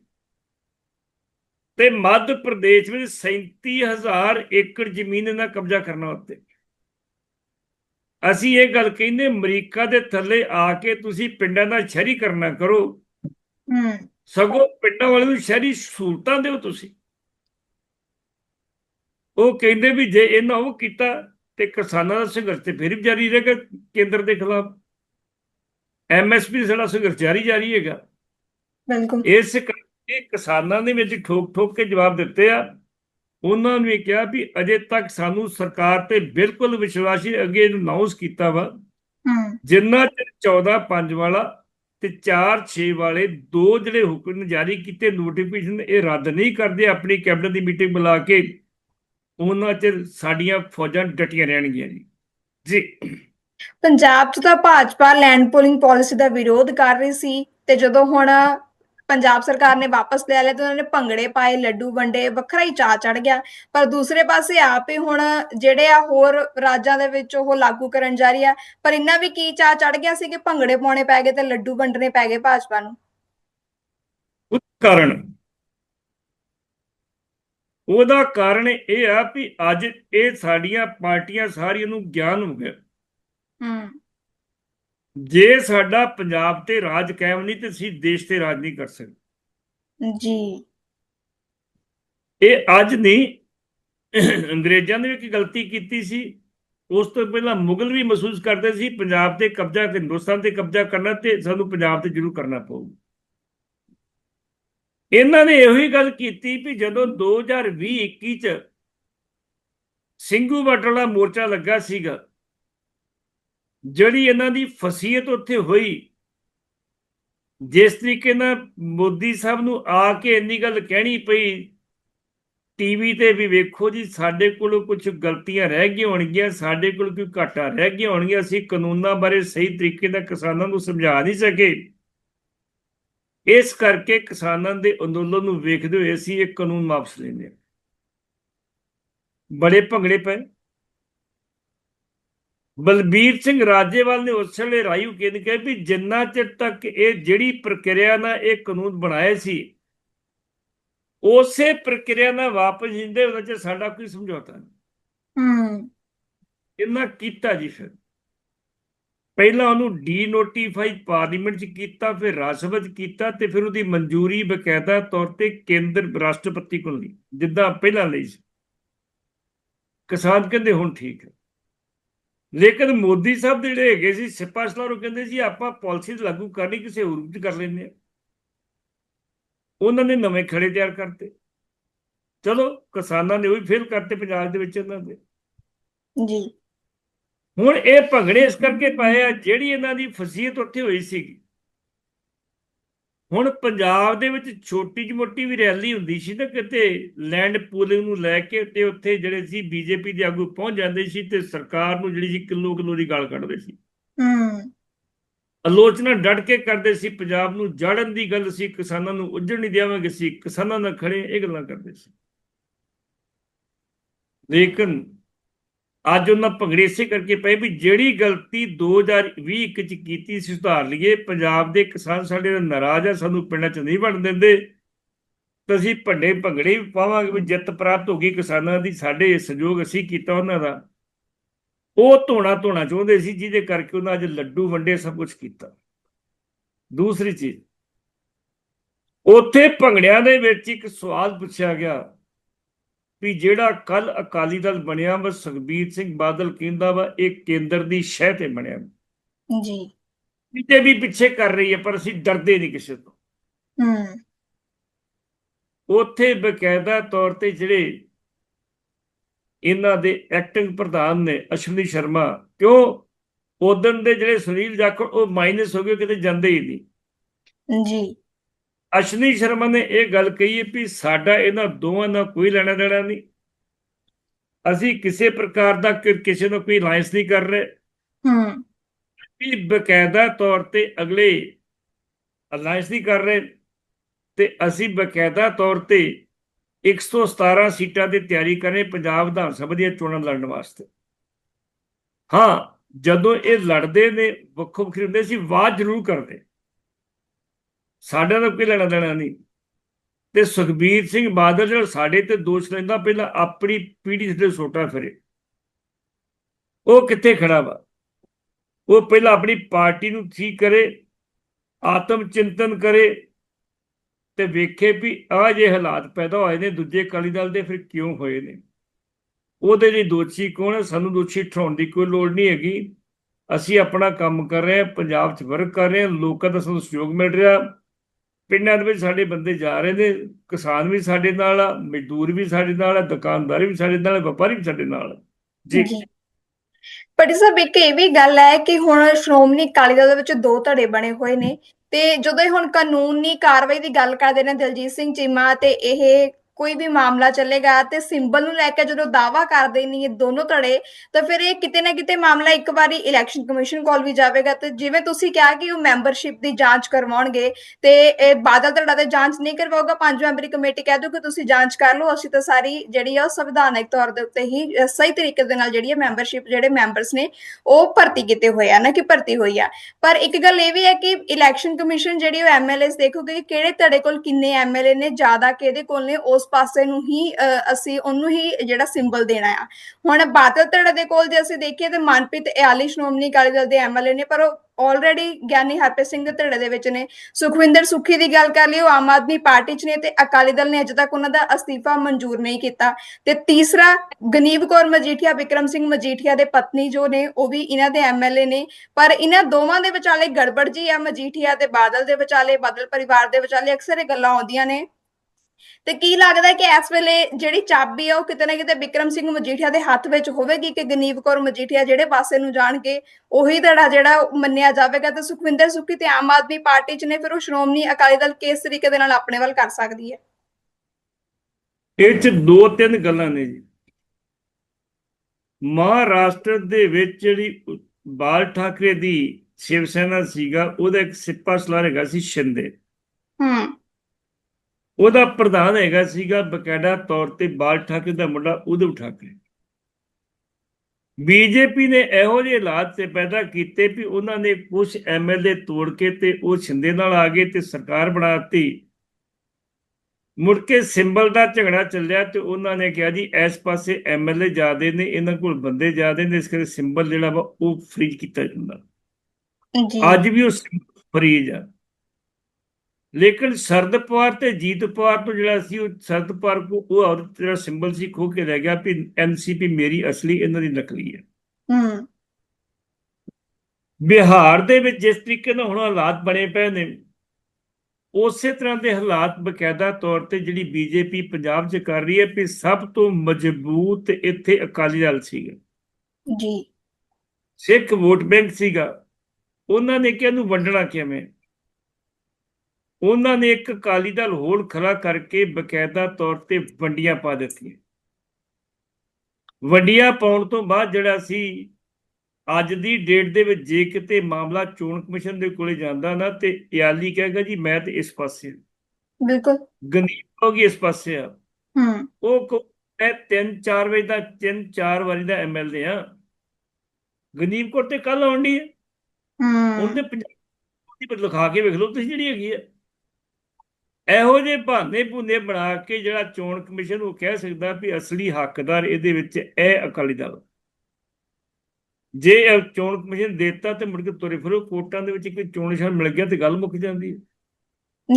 ਤੇ ਮੱਧ ਪ੍ਰਦੇਸ਼ ਵਿੱਚ 37000 ਏਕੜ ਜ਼ਮੀਨ ਇਹਨਾਂ ਕਬਜ਼ਾ ਕਰਨਾ ਉੱਤੇ। ਅਸੀਂ ਇਹ ਗੱਲ ਕਹਿੰਦੇ ਅਮਰੀਕਾ ਦੇ ਥੱਲੇ ਆ ਕੇ ਤੁਸੀਂ ਪਿੰਡਾਂ ਦਾ ਸ਼ਹਿਰੀਕਰਨਾ ਕਰੋ। ਹੂੰ। ਸਗੋਂ ਪਿੰਡਾਂ ਵਾਲਿਆਂ ਨੂੰ ਸ਼ਹਿਰੀ ਸਹੂਲਤਾਂ ਦਿਓ ਤੁਸੀਂ। ਉਹ ਕਹਿੰਦੇ ਵੀ ਜੇ ਇਹਨਾਂ ਉਹ ਕੀਤਾ ਤੇ ਕਿਸਾਨਾਂ ਦਾ ਸੰਘਰਸ਼ ਤੇ ਫਿਰ ਵੀ ਜਾਰੀ ਰਹੇਗਾ ਕੇਂਦਰ ਦੇ ਖਿਲਾਫ? ਐਮਐਸਪੀ ਸਾਡਾ ਸੰਘਰਸ਼ ਜਾਰੀ ਜਾਰੀ ਹੈਗਾ। ਬਿਲਕੁਲ। ਇਸ ਕਰਕੇ ਕਿਸਾਨਾਂ ਨੇ ਵਿੱਚ ਠੋਕ ਠੋਕ ਕੇ ਜਵਾਬ ਦਿੱਤੇ ਆ। ਉਹਨਾਂ ਨੇ ਕਿਹਾ ਵੀ ਅਜੇ ਤੱਕ ਸਾਨੂੰ ਸਰਕਾਰ ਤੇ ਬਿਲਕੁਲ ਵਿਸ਼ਵਾਸ ਹੀ ਅੱਗੇ ਅਨਾਉਂਸ ਕੀਤਾ ਵਾ। ਜਿੰਨਾ ਚਿਰ 14 5 ਵਾਲਾ ਤੇ 4 6 ਵਾਲੇ ਦੋ ਜਿਹੜੇ ਹੁਕਮ ਜਾਰੀ ਕੀਤੇ ਨੋਟੀਫਿਕੇਸ਼ਨ ਇਹ ਰੱਦ ਨਹੀਂ ਕਰਦੇ ਆਪਣੀ ਕੈਬਨਿਟ ਦੀ ਮੀਟਿੰਗ ਬੁਲਾ ਕੇ ਉਹਨਾਂ ਚਿਰ ਸਾਡੀਆਂ ਫੌਜਾਂ ਡਟੀਆਂ ਰਹਿਣਗੀਆਂ ਜੀ। ਜੀ। ਪੰਜਾਬ 'ਚ ਤਾਂ ਭਾਜਪਾ ਲੈਂਡ ਪੂਲਿੰਗ ਪਾਲਿਸੀ ਦਾ ਵਿਰੋਧ ਕਰ ਰਹੀ ਸੀ ਤੇ ਜਦੋਂ ਹੁਣ ਪੰਜਾਬ ਸਰਕਾਰ ਨੇ ਵਾਪਸ ਲੈ ਲਿਆ ਤੇ ਉਹਨਾਂ ਨੇ ਭੰਗੜੇ ਪਾਏ ਲੱਡੂ ਵੰਡੇ ਵੱਖਰਾ ਹੀ ਚਾਅ ਚੜ ਗਿਆ। ਪਰ ਦੂਸਰੇ ਪਾਸੇ ਆਪੇ ਹੁਣ ਜਿਹੜੇ ਆ ਹੋਰ ਰਾਜਾਂ ਦੇ ਵਿੱਚ ਉਹ ਲਾਗੂ ਕਰਨ ਜਾ ਰਹੀ ਆ। ਪਰ ਇੰਨਾ ਵੀ ਕੀ ਚਾਅ ਚੜ ਗਿਆ ਸੀ ਕਿ ਭੰਗੜੇ ਪਾਉਣੇ ਪੈ ਗਏ ਤੇ ਲੱਡੂ ਵੰਡਣੇ ਪੈ ਗਏ ਭਾਜਪਾ ਨੂੰ? ਉਸ ਕਾਰਨ ਉਹਦਾ ਕਾਰਨ ਇਹ ਆ ਵੀ ਅੱਜ ਇਹ ਸਾਡੀਆਂ ਪਾਰਟੀਆਂ ਸਾਰੀਆਂ ਨੂੰ ਗਿਆਨ ਹੋ ਗਿਆ। ਹੂੰ। ਜੇ ਸਾਡਾ ਪੰਜਾਬ ਤੇ ਰਾਜ ਕਾਇਮ ਨਹੀਂ ਤੇ ਅਸੀਂ ਦੇਸ਼ ਤੇ ਰਾਜ ਨਹੀਂ ਕਰ ਸਕਦੇ। ਜੀ। ਇਹ ਅੱਜ ਨਹੀਂ ਅੰਗਰੇਜ਼ਾਂ ਨੇ ਵੀ ਗਲਤੀ ਕੀਤੀ ਸੀ। ਉਸ ਤੋਂ ਪਹਿਲਾਂ ਮੁਗਲ ਵੀ ਮਹਿਸੂਸ ਕਰਦੇ ਸੀ ਪੰਜਾਬ ਤੇ ਕਬਜ਼ਾ ਤੇ ਹਿੰਦੁਸਤਾਨ ਤੇ ਕਬਜ਼ਾ ਕਰਨਾ ਤੇ ਸਾਨੂੰ ਪੰਜਾਬ ਤੇ ਜ਼ਰੂਰ ਕਰਨਾ ਪਊਗਾ। ਇਹਨਾਂ ਨੇ ਇਹੋ ਹੀ ਗੱਲ ਕੀਤੀ ਵੀ ਜਦੋਂ 2020-21 ਚ ਸਿੰਘੂ ਬਟਲਾ ਮੋਰਚਾ ਲੱਗਾ ਸੀਗਾ, ਜਿਹੜੀ ਇਹਨਾਂ ਦੀ ਫਸੀਅਤ ਉੱਥੇ ਹੋਈ, ਜਿਸ ਤਰੀਕੇ ਨਾਲ ਮੋਦੀ ਸਾਹਿਬ ਨੂੰ ਆ ਕੇ ਇੰਨੀ ਗੱਲ ਕਹਿਣੀ ਪਈ, ਟੀਵੀ ਤੇ ਵੀ ਵੇਖੋ ਜੀ, ਸਾਡੇ ਕੋਲ ਕੁਝ ਗਲਤੀਆਂ ਰਹਿ ਗਈਆਂ ਹੋਣਗੀਆਂ, ਸਾਡੇ ਕੋਲ ਕੋਈ ਘਾਟਾ ਰਹਿ ਗਿਆ ਹੋਣਗੀਆਂ, ਅਸੀਂ ਕਾਨੂੰਨਾਂ ਬਾਰੇ ਸਹੀ ਤਰੀਕੇ ਨਾਲ ਕਿਸਾਨਾਂ ਨੂੰ ਸਮਝਾ ਨਹੀਂ ਸਕੇ। ਇਸ ਕਰਕੇ ਕਿਸਾਨਾਂ ਦੇ ਅੰਦੋਲਨ ਨੂੰ ਵੇਖਦੇ ਹੋਏ ਅਸੀਂ ਇਹ ਕਾਨੂੰਨ ਵਾਪਸ ਲੈਂਦੇ ਹਾਂ ਬੜੇ ਭੰਗੜੇ ਪਏ। ਬਲਬੀਰ ਸਿੰਘ ਰਾਜੇਵਾਲ ਨੇ ਉਸ ਵੇਲੇ ਰਾਇੂ ਕਹਿੰਦੇ ਕਿ ਵੀ ਜਿੰਨਾ ਚਿਰ ਤੱਕ ਇਹ ਜਿਹੜੀ ਪ੍ਰਕਿਰਿਆ ਨਾਲ ਇਹ ਕਾਨੂੰਨ ਬਣਾਏ ਸੀ ਉਸੇ ਪ੍ਰਕਿਰਿਆ ਨਾਲ ਵਾਪਸ ਜਿੰਦੇ ਉਹਨਾਂ ਚ ਸਾਡਾ ਕੋਈ ਸਮਝੌਤਾ ਨਹੀਂ। ਹੂੰ। ਇਹਨਾਂ ਕੀਤਾ ਜੀ ਫਿਰ? ਪਹਿਲਾਂ ਉਹਨੂੰ ਡੀ ਨੋਟੀਫਾਈ ਪਾਰਲੀਮੈਂਟ 'ਚ ਕੀਤਾ, ਫਿਰ ਰਾਜ ਸਭਾ 'ਚ ਕੀਤਾ ਤੇ ਫਿਰ ਉਹਦੀ ਮਨਜ਼ੂਰੀ ਬਕਾਇਦਾ ਤੌਰ ਤੇ ਕੇਂਦਰ ਰਾਸ਼ਟਰਪਤੀ ਕੋਲ ਲਈ, ਜਿੱਦਾਂ ਪਹਿਲਾਂ ਲਈ ਸੀ। ਕਿਸਾਨ ਕਹਿੰਦੇ ਹੁਣ ਠੀਕ ਹੈ। ਲੇਕਿਨ ਮੋਦੀ ਸਾਹਿਬ ਜਿਹੜੇ ਹੈਗੇ ਸੀ ਸਿਪਾ ਉਹ ਕਹਿੰਦੇ ਸੀ, ਆਪਾਂ ਪਾਲਿਸੀ ਲਾਗੂ ਕਰਨੀ ਕਿਸੇ ਹੋਰ ਰੂਪ 'ਚ ਕਰ ਲੈਂਦੇ ਆ ਉਹਨਾਂ ਨੇ ਨਵੇਂ ਖੜੇ ਤਿਆਰ ਕਰਤੇ। ਚਲੋ, ਕਿਸਾਨਾਂ ਨੇ ਉਹ ਵੀ ਫੇਲ ਕਰਤੇ ਪੰਜਾਬ ਦੇ ਵਿੱਚ ਇਹਨਾਂ ਦੇ। ਜੀ। ਹੁਣ ਇਹ ਭੰਗੜੇ ਇਸ ਕਰਕੇ ਪਏ ਆ ਜਿਹੜੀ ਇਹਨਾਂ ਦੀ ਫਸੀਅਤ ਉੱਥੇ ਹੋਈ ਸੀਗੀ। ਹੁਣ ਪੰਜਾਬ ਦੇ ਵਿੱਚ ਛੋਟੀ ਜਿਹੀ ਮੋਟੀ ਵੀ ਰੈਲੀ ਹੁੰਦੀ ਸੀ ਨਾ ਕਿਤੇ ਲੈਂਡ ਪੂਲਿੰਗ ਨੂੰ ਲੈ ਕੇ ਤੇ ਉੱਥੇ ਜਿਹੜੇ ਸੀ ਬੀਜੇਪੀ ਦੇ ਆਗੂ ਪਹੁੰਚ ਜਾਂਦੇ ਸੀ ਤੇ ਸਰਕਾਰ ਨੂੰ ਜਿਹੜੀ ਸੀ ਕਿਲੋ ਕਿਲੋ ਦੀ ਗਾਲ ਕੱਢਦੇ ਸੀ। ਹੂੰ। ਆਲੋਚਨਾ ਡਟ ਕੇ ਕਰਦੇ ਸੀ ਪੰਜਾਬ ਨੂੰ ਜਾੜਨ ਦੀ ਗੱਲ ਸੀ ਕਿਸਾਨਾਂ ਨੂੰ ਉੱਜੜ ਨਹੀਂ ਦੇਵਾਂਗੇ ਸੀ ਕਿਸਾਨਾਂ ਨਾਲ ਖੜੇ ਇਹ ਗੱਲਾਂ ਕਰਦੇ ਸੀ। ਲੇਕਿਨ ਅੱਜ ਉਹਨਾਂ ਭੰਗੜੇ ਇਸੇ ਕਰਕੇ ਪਏ ਵੀ ਜਿਹੜੀ ਗਲਤੀ 2021 ਚ ਕੀਤੀ ਸੀ ਸੁਧਾਰ ਲਈਏ, ਪੰਜਾਬ ਦੇ ਕਿਸਾਨ ਸਾਡੇ ਨਾਲ ਨਾਰਾਜ਼ ਆ, ਸਾਨੂੰ ਪਿੰਡਾਂ ਚ ਨਹੀਂ ਵੜਨ ਦਿੰਦੇ। ਤਾਂ ਅਸੀਂ ਭੰਡੇ ਭੰਗੜੇ ਵੀ ਪਾਵਾਂਗੇ, ਵੀ ਜਿੱਤ ਪ੍ਰਾਪਤ ਹੋ ਗਈ ਕਿਸਾਨਾਂ ਦੀ, ਸਾਡੇ ਸਹਿਯੋਗ ਅਸੀਂ ਕੀਤਾ ਉਹਨਾਂ ਦਾ। ਉਹ ਧੋਣਾ ਧੋਣਾ ਚਾਹੁੰਦੇ ਸੀ, ਜਿਹਦੇ ਕਰਕੇ ਉਹਨਾਂ ਅੱਜ ਲੱਡੂ ਵੰਡੇ ਸਭ ਕੁਝ ਕੀਤਾ। ਦੂਸਰੀ ਚੀਜ਼, ਉੱਥੇ ਭੰਗੜਿਆਂ ਦੇ ਵਿੱਚ ਇੱਕ ਸਵਾਲ ਪੁੱਛਿਆ ਗਿਆ। ਵੀ ਜਿਹੜਾ ਕੱਲ ਅਕਾਲੀ ਦਲ ਬਣਿਆ ਵਾ ਸੁਖਬੀਰ ਸਿੰਘ ਬਾਦਲ ਕਹਿੰਦਾ ਵਾ ਇਹ ਕੇਂਦਰ ਦੀ ਸ਼ਹਿ ਤੇ ਬਣਿਆ ਜੀ। ਕਿਤੇ ਵੀ ਪਿੱਛੇ ਕਰ ਰਹੀ ਹੈ ਪਰ ਅਸੀਂ ਡਰਦੇ ਨਹੀਂ ਕਿਸੇ ਤੋਂ। ਹੂੰ। ਉੱਥੇ ਬਕਾਇਦਾ ਤੌਰ ਤੇ ਜਿਹੜੇ ਇਹਨਾਂ ਦੇ ਐਕਟਿੰਗ ਪ੍ਰਧਾਨ ਨੇ ਅਸ਼ਵਨੀ ਸ਼ਰਮਾ ਕਿਉਂ? ਉਦੋਂ ਦੇ ਜਿਹੜੇ ਸੁਨੀਲ ਜਾਖੜ ਉਹ ਮਾਈਨਸ ਹੋ ਗਏ ਕਿਤੇ ਜਾਂਦੇ ਹੀ ਨਹੀਂ। ਜੀ। ਅਸ਼ਵਨੀ ਸ਼ਰਮਾ ਨੇ ਇਹ ਗੱਲ ਕਹੀ ਹੈ ਵੀ ਸਾਡਾ ਇਹਨਾਂ ਦੋਵਾਂ ਨਾਲ ਕੋਈ ਲੈਣਾ ਦੇਣਾ ਨਹੀਂ। ਅਸੀਂ ਕਿਸੇ ਪ੍ਰਕਾਰ ਦਾ ਕਿਸੇ ਨਾਲ ਕੋਈ ਅਲਾਈਅੰਸ ਨਹੀਂ ਕਰ ਰਹੇ। ਹੂੰ। ਵੀ ਬਕਾਇਦਾ ਤੌਰ ਤੇ ਅਗਲੇ ਅਲਾਈਅੰਸ ਨਹੀਂ ਕਰ ਰਹੇ ਤੇ ਅਸੀਂ ਬਕਾਇਦਾ ਤੌਰ ਤੇ 117 ਸੀਟਾਂ ਦੀ ਤਿਆਰੀ ਕਰ ਰਹੇ ਪੰਜਾਬ ਵਿਧਾਨ ਸਭਾ ਦੀਆਂ ਚੋਣਾਂ ਲੜਨ ਵਾਸਤੇ। ਹਾਂ ਜਦੋਂ ਇਹ ਲੜਦੇ ਨੇ ਵੱਖੋ ਵੱਖਰੇ ਹੁੰਦੇ ਸੀ ਆਵਾਜ਼ ਜ਼ਰੂਰ ਕਰਦੇ। ਸਾਡਾ ਤਾਂ ਕੋਈ ਲੈਣਾ ਦੇਣਾ ਨਹੀਂ। ਤੇ ਸੁਖਬੀਰ ਸਿੰਘ ਬਾਦਲ ਜਿਹੜਾ ਸਾਡੇ ਤੇ ਦੋਸ਼ ਲੈਂਦਾ ਪਹਿਲਾਂ ਆਪਣੀ ਪੀੜ੍ਹੀ ਤੇ ਸੋਟਾ ਫਿਰੇ। ਉਹ ਕਿੱਥੇ ਖੜਾ ਵਾ? ਉਹ ਪਹਿਲਾਂ ਆਪਣੀ ਪਾਰਟੀ ਨੂੰ ਠੀਕ ਕਰੇ, ਆਤਮ ਚਿੰਤਨ ਕਰੇ ਤੇ ਵੇਖੇ ਵੀ ਆ ਜੇ ਹਾਲਾਤ ਪੈਦਾ ਹੋਏ ਨੇ, ਦੂਜੇ ਅਕਾਲੀ ਦਲ ਦੇ ਫਿਰ ਕਿਉਂ ਹੋਏ ਨੇ? ਉਹਦੇ ਲਈ ਦੋਸ਼ੀ ਕੌਣ ਹੈ? ਸਾਨੂੰ ਦੋਸ਼ੀ ਠਾਉਣ ਦੀ ਕੋਈ ਲੋੜ ਨਹੀਂ ਹੈਗੀ। ਅਸੀਂ ਆਪਣਾ ਕੰਮ ਕਰ ਰਹੇ ਹਾਂ, ਪੰਜਾਬ 'ਚ ਵਰਕ ਕਰ ਰਹੇ ਹਾਂ, ਲੋਕਾਂ ਦਾ ਸਾਨੂੰ ਸਹਿਯੋਗ ਮਿਲ ਰਿਹਾ। ਪਿੰਡਾਂ ਦੇ ਵਿੱਚ ਸਾਡੇ ਬੰਦੇ ਜਾ ਰਹੇ ਨੇ, ਕਿਸਾਨ ਵੀ ਸਾਡੇ ਨਾਲ ਆ, ਮਜ਼ਦੂਰ ਵੀ ਸਾਡੇ ਨਾਲ ਆ, ਦੁਕਾਨਦਾਰ ਵੀ ਸਾਡੇ ਨਾਲ ਆ, ਵਪਾਰੀ ਵੀ ਸਾਡੇ ਨਾਲ ਆ। ਜੀ ਪਟੀ ਸਾਹਿਬ, ਇੱਕ ਇਹ ਵੀ ਗੱਲ ਹੈ ਕਿ ਹੁਣ ਸ਼੍ਰੋਮਣੀ ਅਕਾਲੀ ਦਲ ਦੇ ਵਿੱਚ ਦੋ ਧੜੇ ਬਣੇ ਹੋਏ ਨੇ ਤੇ ਜਦੋਂ ਇਹ ਹੁਣ ਕਾਨੂੰਨੀ ਕਾਰਵਾਈ ਦੀ ਗੱਲ ਕਰਦੇ ਨੇ ਦਲਜੀਤ ਸਿੰਘ ਚੀਮਾ ਤੇ ਇਹ ਕੋਈ ਵੀ ਮਾਮਲਾ ਚੱਲੇਗਾ ਤੇ ਸਿੰਬਲ ਨੂੰ ਲੈ ਕੇ ਜਦੋਂ ਦਾਵਾ ਕਰਦੇ ਨੇ ਇਹ ਦੋਨੋਂ ਧੜੇ, ਤਾਂ ਫਿਰ ਇਹ ਕਿਤੇ ਨਾ ਕਿਤੇ ਮਾਮਲਾ ਇੱਕ ਵਾਰੀ ਇਲੈਕਸ਼ਨ ਕਮਿਸ਼ਨ ਕੋਲ ਵੀ ਜਾਵੇਗਾ। ਤੇ ਜਿਵੇਂ ਤੁਸੀਂ ਕਿਹਾ ਕਿ ਉਹ ਮੈਂਬਰਸ਼ਿਪ ਦੀ ਜਾਂਚ ਕਰਵਾਉਣਗੇ ਤੇ ਇਹ ਬਾਦਲ ਧੜਾ ਤੇ ਜਾਂਚ ਨਹੀਂ ਕਰਵਾਊਗਾ, ਪੰਜ ਮੈਂਬਰੀ ਕਮੇਟੀ ਕਹਿ ਦੂ ਕਿ ਤੁਸੀਂ ਜਾਂਚ ਕਰ ਲਓ, ਅਸੀਂ ਤਾਂ ਸਾਰੀ ਜਿਹੜੀ ਆ ਉਹ ਸੰਵਿਧਾਨਕ ਤੌਰ ਦੇ ਉੱਤੇ ਹੀ ਸਹੀ ਤਰੀਕੇ ਦੇ ਨਾਲ ਜਿਹੜੀ ਹੈ ਮੈਂਬਰਸ਼ਿਪ ਜਿਹੜੇ ਮੈਂਬਰਸ ਨੇ ਉਹ ਭਰਤੀ ਕੀਤੇ ਹੋਏ ਆ, ਨਾ ਕਿ ਭਰਤੀ ਹੋਈ ਆ। ਪਰ ਇੱਕ ਗੱਲ ਇਹ ਵੀ ਹੈ ਕਿ ਇਲੈਕਸ਼ਨ ਕਮਿਸ਼ਨ ਜਿਹੜੀ ਉਹ ਐਮਐਲਏਸ ਦੇਖੂਗੀ ਕਿ ਕਿਹੜੇ ਧੜੇ ਕੋਲ ਕਿੰਨੇ ਐਮਐਲਏ ਨੇ, ਜ਼ਿਆਦਾ ਕਿਹਦੇ ਕੋਲ ਨੇ, ਉਸ ਪਾਸੇ ਨੂੰ ਹੀ ਅਸੀਂ ਉਹਨੂੰ ਹੀ ਜਿਹੜਾ ਸਿੰਬਲ ਦੇਣਾ ਆ। ਹੁਣ ਬਾਦਲ ਧੜੇ ਦੇ ਕੋਲ ਜੇ ਅਸੀਂ ਦੇਖੀਏ ਤੇ ਮਨਪ੍ਰੀਤ ਇਆਲੀ, ਸ਼੍ਰੋਮਣੀ ਅਕਾਲੀ ਦਲ ਦੇ ਐਮਐਲਏ ਨੇ, ਪਰ ਉਹ ਆਲਰੇਡੀ ਗਿਆਨੀ ਹਰਪ੍ਰੀਤ ਸਿੰਘ ਧੜੇ ਦੇ ਵਿੱਚ ਨੇ। ਸੁਖਵਿੰਦਰ ਸੁੱਖੀ ਦੀ ਗੱਲ ਕਰ ਲਈ ਉਹ ਆਮ ਆਦਮੀ ਪਾਰਟੀ 'ਚ ਨੇ ਤੇ ਅਕਾਲੀ ਦਲ ਨੇ ਅਜੇ ਤੱਕ ਉਹਨਾਂ ਦਾ ਅਸਤੀਫਾ ਮਨਜ਼ੂਰ ਨਹੀਂ ਕੀਤਾ। ਤੇ ਤੀਸਰਾ, ਗਨੀਵ ਕੌਰ ਮਜੀਠੀਆ, ਵਿਕਰਮ ਸਿੰਘ ਮਜੀਠੀਆ ਦੇ ਪਤਨੀ ਜੋ ਨੇ, ਉਹ ਵੀ ਇਹਨਾਂ ਦੇ ਐਮਐਲਏ ਨੇ। ਪਰ ਇਹਨਾਂ ਦੋਵਾਂ ਦੇ ਵਿਚਾਲੇ ਗੜਬੜ ਜੀ ਆ ਮਜੀਠੀਆ ਤੇ ਬਾਦਲ ਦੇ ਵਿਚਾਲੇ, ਬਾਦਲ ਪਰਿਵਾਰ ਦੇ ਵਿਚਾਲੇ ਅਕਸਰ ਇਹ ਗੱਲਾਂ ਆਉਂਦੀਆਂ ਨੇ। ਤੇ ਕੀ ਲੱਗਦਾ ਹੈ ਕਿ ਇਸ ਵੇਲੇ ਜਿਹੜੀ ਚਾਬੀ ਆ ਉਹ ਕਿਤੇ ਨਾ ਕਿਤੇ ਵਿਕਰਮ ਸਿੰਘ ਮਜੀਠੀਆ ਦੇ ਹੱਥ ਵਿੱਚ ਹੋਵੇਗੀ ਕਿ ਗਨੀਵ ਕੌਰ ਮਜੀਠੀਆ ਜਿਹੜੇ ਪਾਸੇ ਨੂੰ ਜਾਣਗੇ ਉਹੀ ਧੜਾ ਜਿਹੜਾ ਮੰਨਿਆ ਜਾਵੇਗਾ ਤੇ ਸੁਖਵਿੰਦਰ ਸੁੱਖੀ ਤੇ ਆਮ ਆਦਮੀ ਪਾਰਟੀ 'ਚ ਨੇ ਫਿਰ ਉਹ ਸ਼੍ਰੋਮਣੀ ਅਕਾਲੀ ਦਲ ਕਿਸ ਤਰੀਕੇ ਦੇ ਨਾਲ ਆਪਣੇ ਵੱਲ ਕਰ ਸਕਦੀ ਹੈ? ਇਹ ਚ ਦੋ ਤਿੰਨ ਗੱਲਾਂ ਨੇ ਜੀ। ਮਹਾਰਾਸ਼ਟਰ ਦੇ ਵਿੱਚ ਜਿਹੜੀ ਬਾਲ ਠਾਕਰੇ ਦੀ ਸ਼ਿਵ ਸੈਨਾ ਸੀਗਾ ਉਹਦਾ ਇੱਕ ਸਿੱਪਾ ਸਲਾਰ ਹੈਗਾ ਸੀ ਸ਼ਿੰਦੇ। ਹੂੰ। ਉਹਦਾ ਪ੍ਰਧਾਨ ਹੈਗਾ ਸੀਗਾ ਬਕਾਇਦਾ ਤੌਰ ਤੇ ਬਾਲ ਠਾਕਰੇ ਦਾ ਮੁੰਡਾ ਉਧਵ ਠਾਕਰੇ। ਬੀਜੇਪੀ ਨੇ ਇਹੋ ਜਿਹੇ ਹਾਲਾਤ ਤੇ ਪੈਦਾ ਕੀਤੇ ਵੀ ਉਹਨਾਂ ਨੇ ਕੁਝ ਐਮਐਲਏ ਤੋੜ ਕੇ ਤੇ ਉਹ ਸ਼ਿੰਦੇ ਨਾਲ ਆ ਗਏ ਤੇ ਸਰਕਾਰ ਬਣਾਤੀ ਮੁੜ ਕੇ ਸਿੰਬਲ ਦਾ ਝਗੜਾ ਚੱਲਿਆ ਤੇ ਉਹਨਾਂ ਨੇ ਕਿਹਾ ਜੀ ਇਸ ਪਾਸੇ ਐਮਐਲਏ ਜ਼ਿਆਦੇ ਨੇ ਇਹਨਾਂ ਕੋਲ ਬੰਦੇ ਜ਼ਿਆਦੇ ਨੇ ਇਸ ਕਰਕੇ ਸਿੰਬਲ ਜਿਹੜਾ ਵਾ ਉਹ ਫ੍ਰੀਜ ਕੀਤਾ ਜਾਂਦਾ। ਜੀ। ਅੱਜ ਵੀ ਉਹ ਫ੍ਰੀਜ ਆ। ਲੇਕਿਨ ਸਰਦ ਪਵਾਰ ਤੇ ਜੀਤ ਪਵਾਰ ਤੋਂ ਜਿਹੜਾ ਸੀ ਉਹ ਸਰਦ ਪਵਾਰ ਕੋ ਉਹ ਔਰਤ ਜਿਹੜਾ ਸਿੰਬਲ ਸੀ ਖੋ ਕੇ ਰਹਿ ਗਿਆ ਵੀ ਐਨਸੀਪੀ ਮੇਰੀ ਅਸਲੀ ਇਹਨਾਂ ਦੀ ਨਕਲੀ ਹੈ। ਹੂੰ। ਬਿਹਾਰ ਦੇ ਵਿੱਚ ਜਿਸ ਤਰੀਕੇ ਨਾਲ ਹੁਣ ਹਾਲਾਤ ਬਣੇ ਪਏ ਨੇ ਉਸੇ ਤਰ੍ਹਾਂ ਦੇ ਹਾਲਾਤ ਬਕਾਇਦਾ ਤੌਰ ਤੇ ਜਿਹੜੀ ਬੀਜੇਪੀ ਪੰਜਾਬ 'ਚ ਕਰ ਰਹੀ ਹੈ ਵੀ ਸਭ ਤੋਂ ਮਜ਼ਬੂਤ ਇੱਥੇ ਅਕਾਲੀ ਦਲ ਸੀਗਾ। ਜੀ। ਸਿੱਖ ਵੋਟ ਬੈਂਕ ਸੀਗਾ। ਉਹਨਾਂ ਨੇ ਕਿਹਾ ਨੂੰ ਵੰਡਣਾ ਕਿਵੇਂ? ਉਹਨਾਂ ਨੇ ਇੱਕ ਅਕਾਲੀ ਦਲ ਹੋਰ ਖੜਾ ਕਰਕੇ ਬਕਾਇਦਾ ਤੌਰ ਤੇ ਵੰਡੀਆਂ ਪਾ ਦਿੱਤੀਆਂ। ਵੰਡੀਆਂ ਪਾਉਣ ਤੋਂ ਬਾਅਦ ਜਿਹੜਾ ਸੀ ਅੱਜ ਦੀ ਡੇਟ ਦੇ ਵਿੱਚ ਜੇ ਕਿਤੇ ਮਾਮਲਾ ਚੋਣ ਕਮਿਸ਼ਨ ਦੇ ਕੋਲੇ ਜਾਂਦਾ ਨਾ ਤੇ ਇਆਲੀ ਕਹੇਗਾ ਜੀ ਮੈਂ ਤੇ ਇਸ ਪਾਸੇ। ਬਿਲਕੁਲ। ਗਨੀਮ ਹੋਗੀ ਇਸ ਪਾਸੇ ਆ। ਹੂੰ। ਉਹ ਕੋ ਮੈਂ ਤਿੰਨ ਚਾਰ ਵਜੇ ਦਾ ਤਿੰਨ ਚਾਰ ਵਾਰੀ ਦਾ ਐਮਐਲਏ ਆ ਗਨੀਮ ਕੋਟ ਤੇ ਕੱਲ ਆਉਣੀ ਹੈ ਹੂੰ। ਉਹਦੇ ਪੰਜਾਬੀ ਪਰ ਲਿਖਾ ਕੇ ਵੇਖ ਲਓ ਤੁਸੀਂ ਜਿਹੜੀ ਹੈਗੀ ਹੈ ਇਹੋ ਜਿਹੇ ਬਹਾਨੇ ਭੁੰਨੇ ਬਣਾ ਕੇ ਜਿਹੜਾ ਚੋਣ ਕਮਿਸ਼ਨ ਉਹ ਕਹਿ ਸਕਦਾ ਵੀ ਅਸਲੀ ਹੱਕਦਾਰ ਇਹਦੇ ਵਿੱਚ ਇਹ ਅਕਾਲੀ ਦਲ। ਜੇ ਇਹ ਚੋਣ ਕਮਿਸ਼ਨ ਦੇਤਾ ਤੇ ਮੁੜ ਕੇ ਤੁਰੇ ਫਿਰੋ ਕੋਟਾਂ ਦੇ ਵਿੱਚ ਕੋਈ ਚੋਣ ਨਿਸ਼ਾਨ ਮਿਲ ਗਿਆ ਤੇ ਗੱਲ ਮੁੱਕ ਜਾਂਦੀ ਹੈ।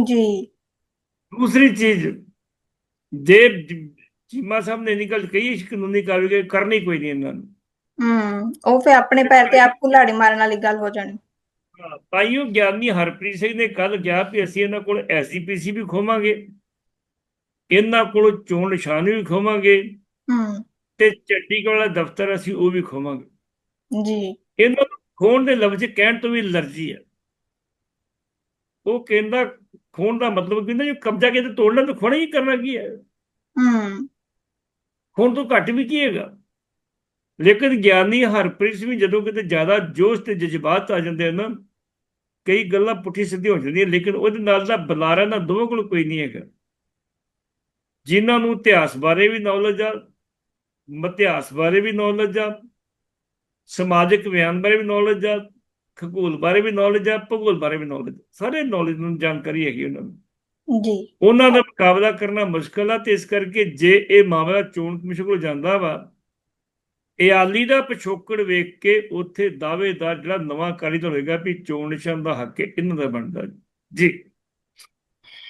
ਜੀ। ਦੂਸਰੀ ਚੀਜ਼ ਜੇ ਚੀਮਾ ਸਾਹਿਬ ਨੇ ਨਿਕਲ ਕਹੀ ਇਸ ਕਾਨੂੰਨੀ ਕਾਰਵਾਈ ਕਰਨੀ ਕੋਈ ਨਹੀਂ ਇਹਨਾਂ ਨੂੰ। ਹੂੰ ਉਹ ਫੇ ਆਪਣੇ ਪੈਰ ਤੇ ਆਪ ਕੁਲਾੜੀ ਮਾਰਨ ਵਾਲੀ ਗੱਲ ਹੋ ਜਾਣੀ। ਹਾਂ, ਤਾਈਓ ਗਿਆਨੀ ਹਰਪ੍ਰੀਤ ਸਿੰਘ ਨੇ ਕੱਲ ਕਿਹਾ ਵੀ ਅਸੀਂ ਇਹਨਾਂ ਕੋਲ ਐਸਜੀਪੀਸੀ ਵੀ ਖੋਵਾਂਗੇ ਇਹਨਾਂ ਕੋਲ ਚੋਣ ਨਿਸ਼ਾਨ ਵੀ ਖੋਵਾਂਗੇ ਹੂੰ। ਤੇ ਚੰਡੀਗੜ੍ਹ ਵਾਲਾ ਦਫ਼ਤਰ ਅਸੀਂ ਉਹ ਵੀ ਖੋਵਾਂਗੇ। ਜੀ। ਇਹਨਾਂ ਨੂੰ ਖੋਣ ਦੇ ਲਫ਼ਜ਼ ਕਹਿਣ ਤੋਂ ਵੀ ਅਲਰਜੀ ਹੈ ਉਹ ਕਹਿੰਦਾ ਖੋਣ ਦਾ ਮਤਲਬ ਕਹਿੰਦਾ ਜੇ ਕਬਜ਼ਾ ਕਿਤੇ ਤੋੜਨਾ ਤਾਂ ਖੋਣਾ ਹੀ ਕਰਨਾ ਕੀ ਹੈ ਹੂੰ। ਖੋਣ ਤੋਂ ਘੱਟ ਵੀ ਕੀ ਹੈਗਾ? ਲੇਕਿਨ ਗਿਆਨੀ ਹਰਪ੍ਰੀਤ ਸਿੰਘ ਵੀ ਜਦੋਂ ਕਿਤੇ ਜ਼ਿਆਦਾ ਜੋਸ਼ ਤੇ ਜਜ਼ਬਾਤ ਆ ਜਾਂਦੇ ਆ ਨਾ ਕਈ ਗੱਲਾਂ ਪੁੱਠੀ ਸਿੱਧੀ ਹੋ ਜਾਂਦੀਆਂ ਲੇਕਿਨ ਉਹਦੇ ਨਾਲ ਦਾ ਬੁਲਾਰਾ ਨਾ ਦੋਵਾਂ ਕੋਲ ਕੋਈ ਨਹੀਂ ਹੈਗਾ। ਜਿਨ੍ਹਾਂ ਨੂੰ ਇਤਿਹਾਸ ਬਾਰੇ ਵੀ ਨੌਲੇਜ ਆ ਇਤਿਹਾਸ ਬਾਰੇ ਵੀ ਨੌਲੇਜ ਆ ਸਮਾਜਿਕ ਵਿਗਿਆਨ ਬਾਰੇ ਵੀ ਨੌਲੇਜ ਆ ਖਗੋਲ ਬਾਰੇ ਵੀ ਨੌਲੇਜ ਆ ਭੂਗੋਲ ਬਾਰੇ ਵੀ ਨੌਲੇਜ ਸਾਰੇ ਨੌਲੇਜ ਨੂੰ ਜਾਣਕਾਰੀ ਹੈਗੀ ਉਹਨਾਂ ਨੂੰ। ਜੀ। ਉਹਨਾਂ ਦਾ ਮੁਕਾਬਲਾ ਕਰਨਾ ਮੁਸ਼ਕਲ ਆ ਤੇ ਇਸ ਕਰਕੇ ਜੇ ਇਹ ਮਾਮਲਾ ਚੋਣ ਕਮਿਸ਼ਨ ਕੋਲ ਜਾਂਦਾ ਵਾ ਇਹ ਆਲੀ ਦਾ ਪਿਛੋਕੜ ਵੇਖ ਕੇ ਉੱਥੇ ਦਾਅਵੇਦਾਰ ਜਿਹੜਾ ਨਵਾਂ ਅਕਾਲੀ ਦਲ ਹੋਏਗਾ ਵੀ ਚੋਣ ਨਿਸ਼ਾਨ ਦਾ ਹੱਕ ਇਹਨਾਂ ਦਾ ਬਣਦਾ? ਜੀ।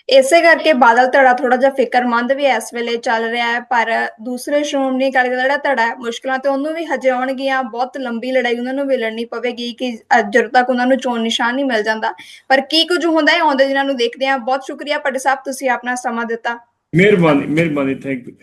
ਇਸੇ ਕਰਕੇ ਬਾਦਲ ਧੜਾ ਥੋੜਾ ਜਿਹਾ ਫਿਕਰਮੰਦ ਵੀ ਇਸ ਵੇਲੇ ਚੱਲ ਰਿਹਾ ਹੈ ਪਰ ਦੂਸਰੇ ਸ਼੍ਰੋਮਣੀ ਅਕਾਲੀ ਦਲ ਜਿਹੜਾ ਧੜਾ ਮੁਸ਼ਕਲਾਂ ਤੇ ਉਹਨੂੰ ਵੀ ਹਜੇ ਆਉਣਗੀਆਂ ਬਹੁਤ ਲੰਬੀ ਲੜਾਈ ਉਹਨਾਂ ਨੂੰ ਵੀ ਲੜਨੀ ਪਵੇਗੀ ਕਿ ਜਦੋਂ ਤੱਕ ਉਹਨਾਂ ਨੂੰ ਚੋਣ ਨਿਸ਼ਾਨ ਨਹੀਂ ਮਿਲ ਜਾਂਦਾ। ਪਰ ਕੀ ਕੁਝ ਹੁੰਦਾ ਹੈ ਆਉਂਦੇ ਦਿਨਾਂ ਨੂੰ ਦੇਖਦੇ ਹਾਂ। ਬਹੁਤ ਸ਼ੁਕਰੀਆ ਪਟੇ ਸਾਹਿਬ ਤੁਸੀਂ ਆਪਣਾ ਸਮਾਂ ਦਿੱਤਾ। ਮਿਹਰਬਾਨੀ ਮਿਹਰਬਾਨੀ ਥੈਂਕ ਯੂ